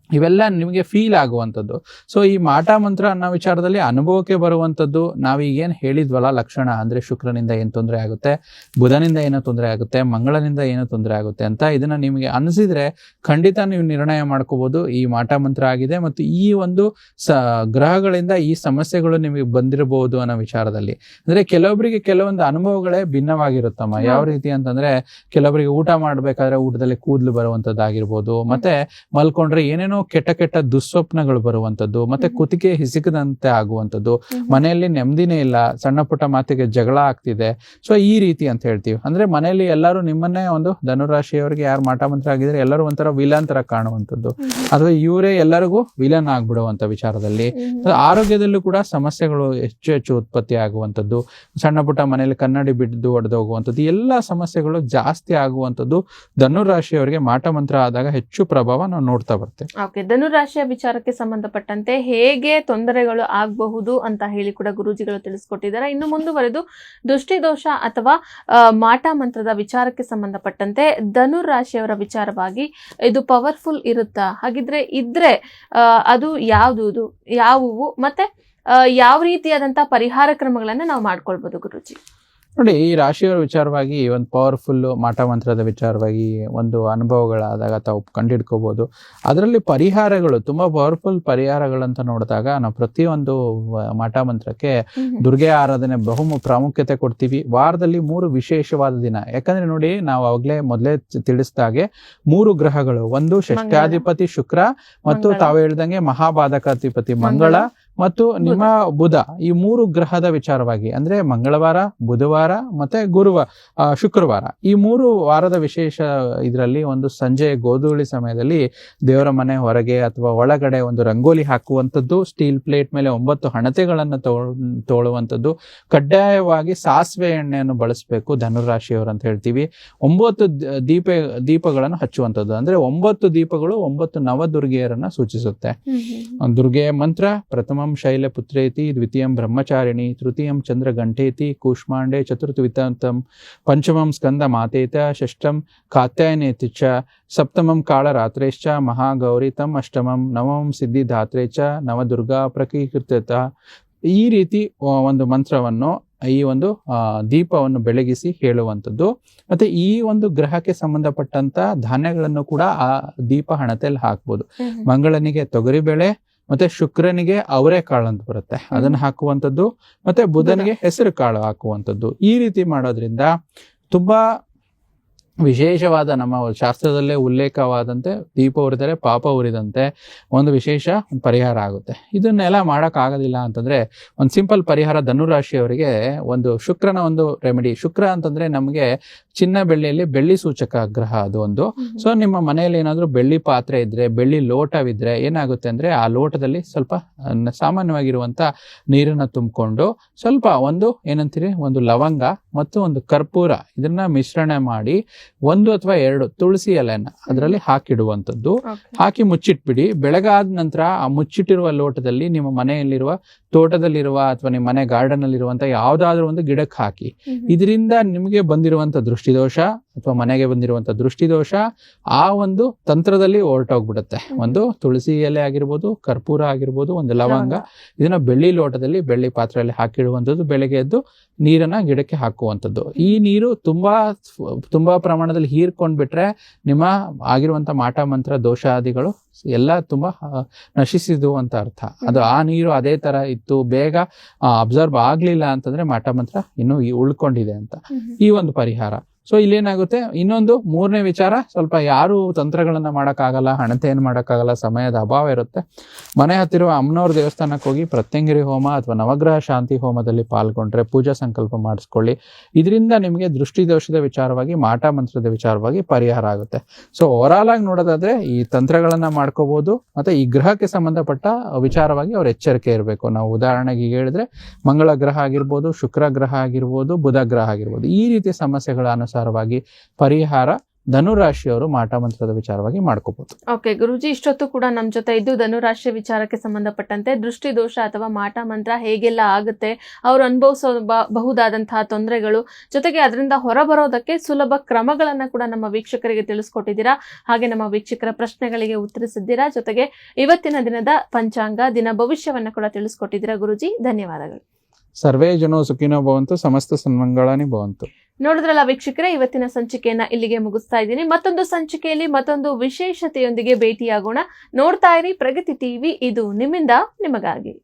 ಇವೆಲ್ಲ ನಿಮಗೆ ಫೀಲ್ ಆಗುವಂಥದ್ದು. ಸೊ ಈ ಮಾಟ ಮಂತ್ರ ಅನ್ನೋ ವಿಚಾರದಲ್ಲಿ ಅನುಭವಕ್ಕೆ ಬರುವಂಥದ್ದು ನಾವೀಗೇನು ಹೇಳಿದ್ವಲ್ಲ ಲಕ್ಷಣ ಅಂದ್ರೆ ಶುಕ್ರನಿಂದ ಏನು ತೊಂದರೆ ಆಗುತ್ತೆ ಬುಧನಿಂದ ಏನೋ ತೊಂದರೆ ಆಗುತ್ತೆ ಮಂಗಳನಿಂದ ಏನೋ ತೊಂದರೆ ಆಗುತ್ತೆ ಅಂತ ಇದನ್ನ ನಿಮಗೆ ಅನಿಸಿದ್ರೆ ಖಂಡಿತ ನೀವು ನಿರ್ಣಯ ಮಾಡ್ಕೋಬೋದು. ಈ ಮಾಟ ಮಂತ್ರ ಆಗಿದೆ ಮತ್ತು ಈ ಒಂದು ಸ ಗ್ರಹಗಳಿಂದ ಈ ಸಮಸ್ಯೆಗಳು ನಿಮಗೆ ಬಂದಿರಬಹುದು ಅನ್ನೋ ವಿಚಾರದಲ್ಲಿ. ಅಂದ್ರೆ ಕೆಲವೊಬ್ಬರಿಗೆ ಕೆಲವೊಂದು ಅನುಭವಗಳೇ ಭಿನ್ನವಾಗಿರುತ್ತಮ್ಮ. ಯಾವ ರೀತಿ ಅಂತಂದ್ರೆ ಕೆಲವರಿಗೆ ಊಟ ಮಾಡಬೇಕಾದ್ರೆ ಊಟದಲ್ಲಿ ಕೂದಲು ಬರುವಂಥದ್ದಾಗಿರ್ಬೋದು ಮತ್ತೆ ಮಲ್ಕೊಂಡ್ರೆ ಏನೇನೋ ಕೆಟ್ಟ ಕೆಟ್ಟ ದುಸ್ವಪ್ನಗಳು ಬರುವಂತದ್ದು ಮತ್ತೆ. ಕುತ್ತಿಗೆ ಹಿಸುಕದಂತೆ ಆಗುವಂತದ್ದು ಮನೆಯಲ್ಲಿ ನೆಮ್ಮದಿನೇ ಇಲ್ಲ ಸಣ್ಣ ಪುಟ್ಟ ಮಾತಿಗೆ ಜಗಳ ಆಗ್ತಿದೆ. ಸೊ ಈ ರೀತಿ ಅಂತ ಹೇಳ್ತೀವಿ. ಅಂದ್ರೆ ಮನೆಯಲ್ಲಿ ಎಲ್ಲರೂ ನಿಮ್ಮನ್ನೇ ಒಂದು ಧನುರಾಶಿಯವರಿಗೆ ಯಾರು ಮಾಟ ಮಂತ್ರ ಆಗಿದ್ರೆ ಎಲ್ಲರೂ ಒಂಥರ ವಿಲನ್ ತರ ಕಾಣುವಂಥದ್ದು. ಅಥವಾ ಇವರೇ ಎಲ್ಲರಿಗೂ ವಿಲನ್ ಆಗ್ಬಿಡುವಂತ ವಿಚಾರದಲ್ಲಿ. ಆರೋಗ್ಯದಲ್ಲೂ ಕೂಡ ಸಮಸ್ಯೆಗಳು ಹೆಚ್ಚು ಹೆಚ್ಚು ಉತ್ಪತ್ತಿ ಆಗುವಂಥದ್ದು. ಸಣ್ಣ ಪುಟ್ಟ ಮನೆಯಲ್ಲಿ ಕನ್ನಡಿ ಬಿದ್ದು ಒಡೆದು ಹೋಗುವಂಥದ್ದು. ಎಲ್ಲ ಸಮಸ್ಯೆಗಳು ಜಾಸ್ತಿ ಆಗುವಂಥದ್ದು ಧನುರಾಶಿಯವರಿಗೆ ಮಾಟ ಮಂತ್ರ ಆದಾಗ ಹೆಚ್ಚು ಪ್ರಭಾವ ನಾವು ನೋಡ್ತಾ ಬರ್ತೇವೆ. ಓಕೆ, ಧನುರಾಶಿಯ ವಿಚಾರಕ್ಕೆ ಸಂಬಂಧಪಟ್ಟಂತೆ ಹೇಗೆ ತೊಂದರೆಗಳು ಆಗಬಹುದು ಅಂತ ಹೇಳಿ ಕೂಡ ಗುರೂಜಿಗಳು ತಿಳಿಸ್ಕೊಟ್ಟಿದ್ದಾರೆ. ಇನ್ನು ಮುಂದುವರೆದು ದೃಷ್ಟಿದೋಷ ಅಥವಾ ಮಾಟ ಮಂತ್ರದ ವಿಚಾರಕ್ಕೆ ಸಂಬಂಧಪಟ್ಟಂತೆ ಧನುರಾಶಿಯವರ ವಿಚಾರವಾಗಿ ಇದು ಪವರ್ಫುಲ್ ಇರುತ್ತಾ? ಹಾಗಿದ್ರೆ ಇದ್ರೆ ಅದು ಯಾವುದು ಯಾವುವು, ಮತ್ತೆ ಯಾವ ರೀತಿಯಾದಂತಹ ಪರಿಹಾರ ಕ್ರಮಗಳನ್ನ ನಾವು ಮಾಡ್ಕೊಳ್ಬಹುದು ಗುರುಜಿ? ನೋಡಿ ಈ ರಾಶಿಯವರ ವಿಚಾರವಾಗಿ ಒಂದು ಪವರ್ಫುಲ್ ಮಾಟ ಮಂತ್ರದ ವಿಚಾರವಾಗಿ ಒಂದು ಅನುಭವಗಳಾದಾಗ ತಾವು ಕಂಡಿಡ್ಕೋಬಹುದು ಅದರಲ್ಲಿ ಪರಿಹಾರಗಳು ತುಂಬಾ ಪವರ್ಫುಲ್ ಪರಿಹಾರಗಳಂತ ನೋಡಿದಾಗ ನಾವು ಪ್ರತಿಯೊಂದು ಮಂತ್ರಕ್ಕೆ ದುರ್ಗೆ ಆರಾಧನೆ ಬಹು ಪ್ರಾಮುಖ್ಯತೆ ಕೊಡ್ತೀವಿ. ವಾರದಲ್ಲಿ ಮೂರು ವಿಶೇಷವಾದ ದಿನ. ಯಾಕಂದ್ರೆ ನೋಡಿ ನಾವು ಅವಾಗಲೇ ಮೊದಲೇ ತಿಳಿಸಿದಾಗೆ ಮೂರು ಗ್ರಹಗಳು. ಒಂದು ಷಷ್ಠಾಧಿಪತಿ ಶುಕ್ರ ಮತ್ತು. ತಾವು ಹೇಳ್ದಂಗೆ ಮಹಾಬಾಧಕಾಧಿಪತಿ ಮಂಗಳ. ಮತ್ತು ನಿಮ್ಮ ಬುಧ ಈ ಮೂರು ಗ್ರಹದ ವಿಚಾರವಾಗಿ ಅಂದ್ರೆ ಮಂಗಳವಾರ ಬುಧವಾರ ಮತ್ತೆ ಗುರುವಾರ ಶುಕ್ರವಾರ ಈ ಮೂರು ವಾರದ ವಿಶೇಷ ಇದರಲ್ಲಿ ಒಂದು ಸಂಜೆ ಗೋಧೂಳಿ ಸಮಯದಲ್ಲಿ ದೇವರ ಮನೆ ಹೊರಗೆ ಅಥವಾ ಒಳಗಡೆ ಒಂದು ರಂಗೋಲಿ ಹಾಕುವಂಥದ್ದು ಸ್ಟೀಲ್ ಪ್ಲೇಟ್ ಮೇಲೆ ಒಂಬತ್ತು ಹಣತೆಗಳನ್ನು ತೋಳುವಂಥದ್ದು ಕಡ್ಡಾಯವಾಗಿ ಸಾಸಿವೆ ಎಣ್ಣೆಯನ್ನು ಬಳಸಬೇಕು ಧನುರಾಶಿಯವರು ಅಂತ ಹೇಳ್ತೀವಿ. ಒಂಬತ್ತು ದೀಪ ದೀಪಗಳನ್ನು ಹಚ್ಚುವಂಥದ್ದು ಅಂದ್ರೆ ಒಂಬತ್ತು ದೀಪಗಳು ಒಂಬತ್ತು ನವದುರ್ಗೆಯರನ್ನ ಸೂಚಿಸುತ್ತೆ. ದುರ್ಗೆಯ ಮಂತ್ರ ಪ್ರಥಮಂ ಶೈಲಪುತ್ರೇತಿ ದ್ವಿತೀಯಂ ಬ್ರಹ್ಮಚಾರಿಣಿ ತೃತೀಯಂ ಚಂದ್ರ ಗಂಟೇತಿ ಕೂಷ್ಮಾಂಡೆ ಚತುರ್ಥ ವಿತಂತಂ ಪಂಚಮಂ ಸ್ಕಂದ ಮಾತೇತ ಷಷ್ಠಂ ಕಾತ್ಯಾಯನೇತಿ ಚ ಸಪ್ತಮಂ ಕಾಳರಾತ್ರೇಶ್ಚ ಮಹಾಗೌರಿತಂ ಅಷ್ಟಮಂ ನವಮಂ ಸಿದ್ಧಿಧಾತ್ರೆ ಚ ನವದುರ್ಗಾ ಪ್ರಕೀಕೃತ ಈ ರೀತಿ ಒಂದು ಮಂತ್ರವನ್ನು ಈ ಒಂದು ಆ, ದೀಪವನ್ನು ಬೆಳಗಿಸಿ ಹೇಳುವಂಥದ್ದು. ಮತ್ತೆ ಈ ಒಂದು ಗ್ರಹಕ್ಕೆ ಸಂಬಂಧಪಟ್ಟಂತ ಧಾನ್ಯಗಳನ್ನು ಕೂಡ ಆ ದೀಪ ಹಣತೆಯಲ್ಲಿ ಹಾಕ್ಬೋದು. ಮಂಗಳನಿಗೆ ತೊಗರಿಬೇಳೆ ಮತ್ತೆ ಶುಕ್ರನಿಗೆ ಅವರೇ ಕಾಳು ಅಂತ ಬರುತ್ತೆ. ಅದನ್ನ ಹಾಕುವಂಥದ್ದು ಮತ್ತೆ ಬುಧನಿಗೆ ಹೆಸರು ಕಾಳು ಹಾಕುವಂಥದ್ದು. ಈ ರೀತಿ ಮಾಡೋದ್ರಿಂದ ತುಂಬಾ ವಿಶೇಷವಾದ ನಮ್ಮ ಶಾಸ್ತ್ರದಲ್ಲೇ ಉಲ್ಲೇಖವಾದಂತೆ ದೀಪ ಉರಿದರೆ ಪಾಪ ಉರಿದಂತೆ ಒಂದು ವಿಶೇಷ ಪರಿಹಾರ ಆಗುತ್ತೆ. ಇದನ್ನೆಲ್ಲ ಮಾಡೋಕ್ಕಾಗೋದಿಲ್ಲ ಅಂತಂದ್ರೆ ಒಂದು ಸಿಂಪಲ್ ಪರಿಹಾರ ಧನುರಾಶಿಯವರಿಗೆ ಒಂದು ಶುಕ್ರನ ಒಂದು ರೆಮಿಡಿ. ಶುಕ್ರ ಅಂತಂದ್ರೆ ನಮಗೆ ಚಿನ್ನ ಬೆಳ್ಳಿಯಲ್ಲಿ ಬೆಳ್ಳಿ ಸೂಚಕ ಗ್ರಹ ಅದು ಒಂದು. ಸೊ ನಿಮ್ಮ ಮನೆಯಲ್ಲಿ ಏನಾದರೂ ಬೆಳ್ಳಿ ಪಾತ್ರೆ ಇದ್ರೆ ಬೆಳ್ಳಿ ಲೋಟವಿದ್ರೆ ಏನಾಗುತ್ತೆ ಅಂದ್ರೆ ಆ ಲೋಟದಲ್ಲಿ ಸ್ವಲ್ಪ ಸಾಮಾನ್ಯವಾಗಿರುವಂತ ನೀರನ್ನ ತುಂಬಿಕೊಂಡು ಸ್ವಲ್ಪ ಒಂದು ಏನಂತೀರಿ ಒಂದು ಲವಂಗ ಮತ್ತು ಒಂದು ಕರ್ಪೂರ ಇದನ್ನ ಮಿಶ್ರಣ ಮಾಡಿ ಒಂದು ಅಥವಾ ಎರಡು ತುಳಸಿ ಎಲೆನ ಅದರಲ್ಲಿ ಹಾಕಿಡುವಂಥದ್ದು. ಹಾಕಿ ಮುಚ್ಚಿಟ್ಬಿಡಿ. ಬೆಳಗಾದ ನಂತರ ಆ ಮುಚ್ಚಿಟ್ಟಿರುವ ಲೋಟದಲ್ಲಿ ನಿಮ್ಮ ಮನೆಯಲ್ಲಿರುವ ತೋಟದಲ್ಲಿರುವ ಅಥವಾ ನಿಮ್ಮ ಮನೆ ಗಾರ್ಡನ್ ಅಲ್ಲಿರುವಂತ ಯಾವ್ದಾದ್ರು ಒಂದು ಗಿಡಕ್ಕೆ ಹಾಕಿ. ಇದರಿಂದ ನಿಮಗೆ ಬಂದಿರುವಂತ ದೃಷ್ಟಿದೋಷ ಅಥವಾ ಮನೆಗೆ ಬಂದಿರುವಂತ ದೃಷ್ಟಿದೋಷ ಆ ಒಂದು ತಂತ್ರದಲ್ಲಿ ಹೊರಟೋಗ್ಬಿಡುತ್ತೆ. ಒಂದು ತುಳಸಿ ಎಲೆ ಆಗಿರ್ಬೋದು ಕರ್ಪೂರ ಆಗಿರ್ಬೋದು ಒಂದು ಲವಂಗ ಇದನ್ನ ಬೆಳ್ಳಿ ಲೋಟದಲ್ಲಿ ಬೆಳ್ಳಿ ಪಾತ್ರೆಯಲ್ಲಿ ಹಾಕಿಡುವಂಥದ್ದು ಬೆಳಗ್ಗೆ ಎದ್ದು ನೀರನ್ನ ಗಿಡಕ್ಕೆ ಹಾಕುವಂಥದ್ದು. ಈ ನೀರು ತುಂಬಾ ತುಂಬಾ ಪ್ರಮಾಣದಲ್ಲಿ ಹೀರ್ಕೊಂಡ್ಬಿಟ್ರೆ ನಿಮ್ಮ ಆಗಿರುವಂತ ಮಾಟ ಮಂತ್ರ ದೋಷಾದಿಗಳು ಎಲ್ಲ ತುಂಬಾ ನಶಿಸಿದ್ವು ನಶಿಸಿದು ಅಂತ ಅರ್ಥ. ಅದು ಆ ನೀರು ಅದೇ ತರ ಇತ್ತು ಬೇಗ ಅಬ್ಸರ್ವ್ ಆಗ್ಲಿಲ್ಲ ಅಂತಂದ್ರೆ ಮಾಟ ಮಂತ್ರ ಇನ್ನು ಉಳ್ಕೊಂಡಿದೆ ಅಂತ. ಈ ಒಂದು ಪರಿಹಾರ. ಸೊ ಇಲ್ಲೇನಾಗುತ್ತೆ? ಇನ್ನೊಂದು ಮೂರನೇ ವಿಚಾರ, ಸ್ವಲ್ಪ ಯಾರು ತಂತ್ರಗಳನ್ನ ಮಾಡೋಕ್ಕಾಗಲ್ಲ, ಹಣತೆಯನ್ನು ಮಾಡೋಕ್ಕಾಗಲ್ಲ, ಸಮಯದ ಅಭಾವ ಇರುತ್ತೆ. ಮನೆ ಹತ್ತಿರುವ ಅಮ್ಮನವ್ರ ದೇವಸ್ಥಾನಕ್ಕೆ ಹೋಗಿ ಪ್ರತ್ಯಂಗಿರಿ ಹೋಮ ಅಥವಾ ನವಗ್ರಹ ಶಾಂತಿ ಹೋಮದಲ್ಲಿ ಪಾಲ್ಗೊಂಡ್ರೆ ಪೂಜಾ ಸಂಕಲ್ಪ ಮಾಡಿಸ್ಕೊಳ್ಳಿ. ಇದರಿಂದ ನಿಮಗೆ ದೃಷ್ಟಿದೋಷದ ವಿಚಾರವಾಗಿ, ಮಾಟ ಮಂತ್ರದ ವಿಚಾರವಾಗಿ ಪರಿಹಾರ ಆಗುತ್ತೆ. ಸೊ ಓವರಾಲ್ ಆಗಿ ನೋಡೋದಾದ್ರೆ, ಈ ತಂತ್ರಗಳನ್ನ ಮಾಡ್ಕೋಬಹುದು ಮತ್ತೆ ಈ ಗ್ರಹಕ್ಕೆ ಸಂಬಂಧಪಟ್ಟ ವಿಚಾರವಾಗಿ ಅವ್ರ ಎಚ್ಚರಿಕೆ ಇರಬೇಕು. ನಾವು ಉದಾಹರಣೆಗೆ ಹೇಳಿದ್ರೆ ಮಂಗಳ ಗ್ರಹ ಆಗಿರ್ಬೋದು ಶುಕ್ರ ಗ್ರಹ ಆಗಿರ್ಬೋದು, ಬುಧ ಗ್ರಹ ಆಗಿರ್ಬೋದು, ಈ ರೀತಿ ಸಮಸ್ಯೆಗಳ ಅನುಸಾರವಾಗಿ ಪರಿಹಾರ ಧನುರಾಶಿಯವರು ಮಾಟ ಮಂತ್ರದ ವಿಚಾರವಾಗಿ ಮಾಡ್ಕೋಬಹುದು ಓಕೆ ಗುರುಜಿ ಇಷ್ಟೊತ್ತು ಕೂಡ ನಮ್ಮ ಜೊತೆ ಇದ್ದು ಧನುರಾಶಿ ವಿಚಾರಕ್ಕೆ ಸಂಬಂಧಪಟ್ಟಂತೆ ದೃಷ್ಟಿ ದೋಷ ಅಥವಾ ಮಾಟ ಮಂತ್ರ ಹೇಗೆಲ್ಲ ಆಗುತ್ತೆ ಅವರು ಅನುಭವಿಸೋ ಬಹುದಾದಂತಹ ತೊಂದರೆಗಳು ಜೊತೆಗೆ ಅದರಿಂದ ಹೊರಬರೋದಕ್ಕೆ ಸುಲಭ ಕ್ರಮಗಳನ್ನು ಕೂಡ ನಮ್ಮ ವೀಕ್ಷಕರಿಗೆ ತಿಳಿಸ್ಕೊಟ್ಟಿದ್ದೀರಾ. ಹಾಗೆ ನಮ್ಮ ವೀಕ್ಷಕರ ಪ್ರಶ್ನೆಗಳಿಗೆ ಉತ್ತರಿಸಿದ್ದೀರಾ. ಜೊತೆಗೆ ಇವತ್ತಿನ ದಿನದ ಪಂಚಾಂಗ ದಿನ ಭವಿಷ್ಯವನ್ನ ಕೂಡ ತಿಳಿಸ್ಕೊಟ್ಟಿದ್ದೀರಾ ಗುರುಜಿ. ಧನ್ಯವಾದಗಳು. ಸರ್ವೇ ಜನೋ ಸುಖಿನೋ ಭವಂತು ಸಮಸ್ತ ಸನ್ಮಂಗಳಾನಿ ಭವಂತು. ನೋಡಿದ್ರಲ್ಲ ವೀಕ್ಷಕರೇ, ಇವತ್ತಿನ ಸಂಚಿಕೆಯನ್ನ ಇಲ್ಲಿಗೆ ಮುಗಿಸ್ತಾ ಇದ್ದೀನಿ ಮತ್ತೊಂದು ಸಂಚಿಕೆಯಲ್ಲಿ ಮತ್ತೊಂದು ವಿಶೇಷತೆಯೊಂದಿಗೆ ಭೇಟಿಯಾಗೋಣ ನೋಡ್ತಾ ಇರಿ ಪ್ರಗತಿ ಟಿವಿ, ಇದು ನಿಮ್ಮಿಂದ ನಿಮಗಾಗಿ.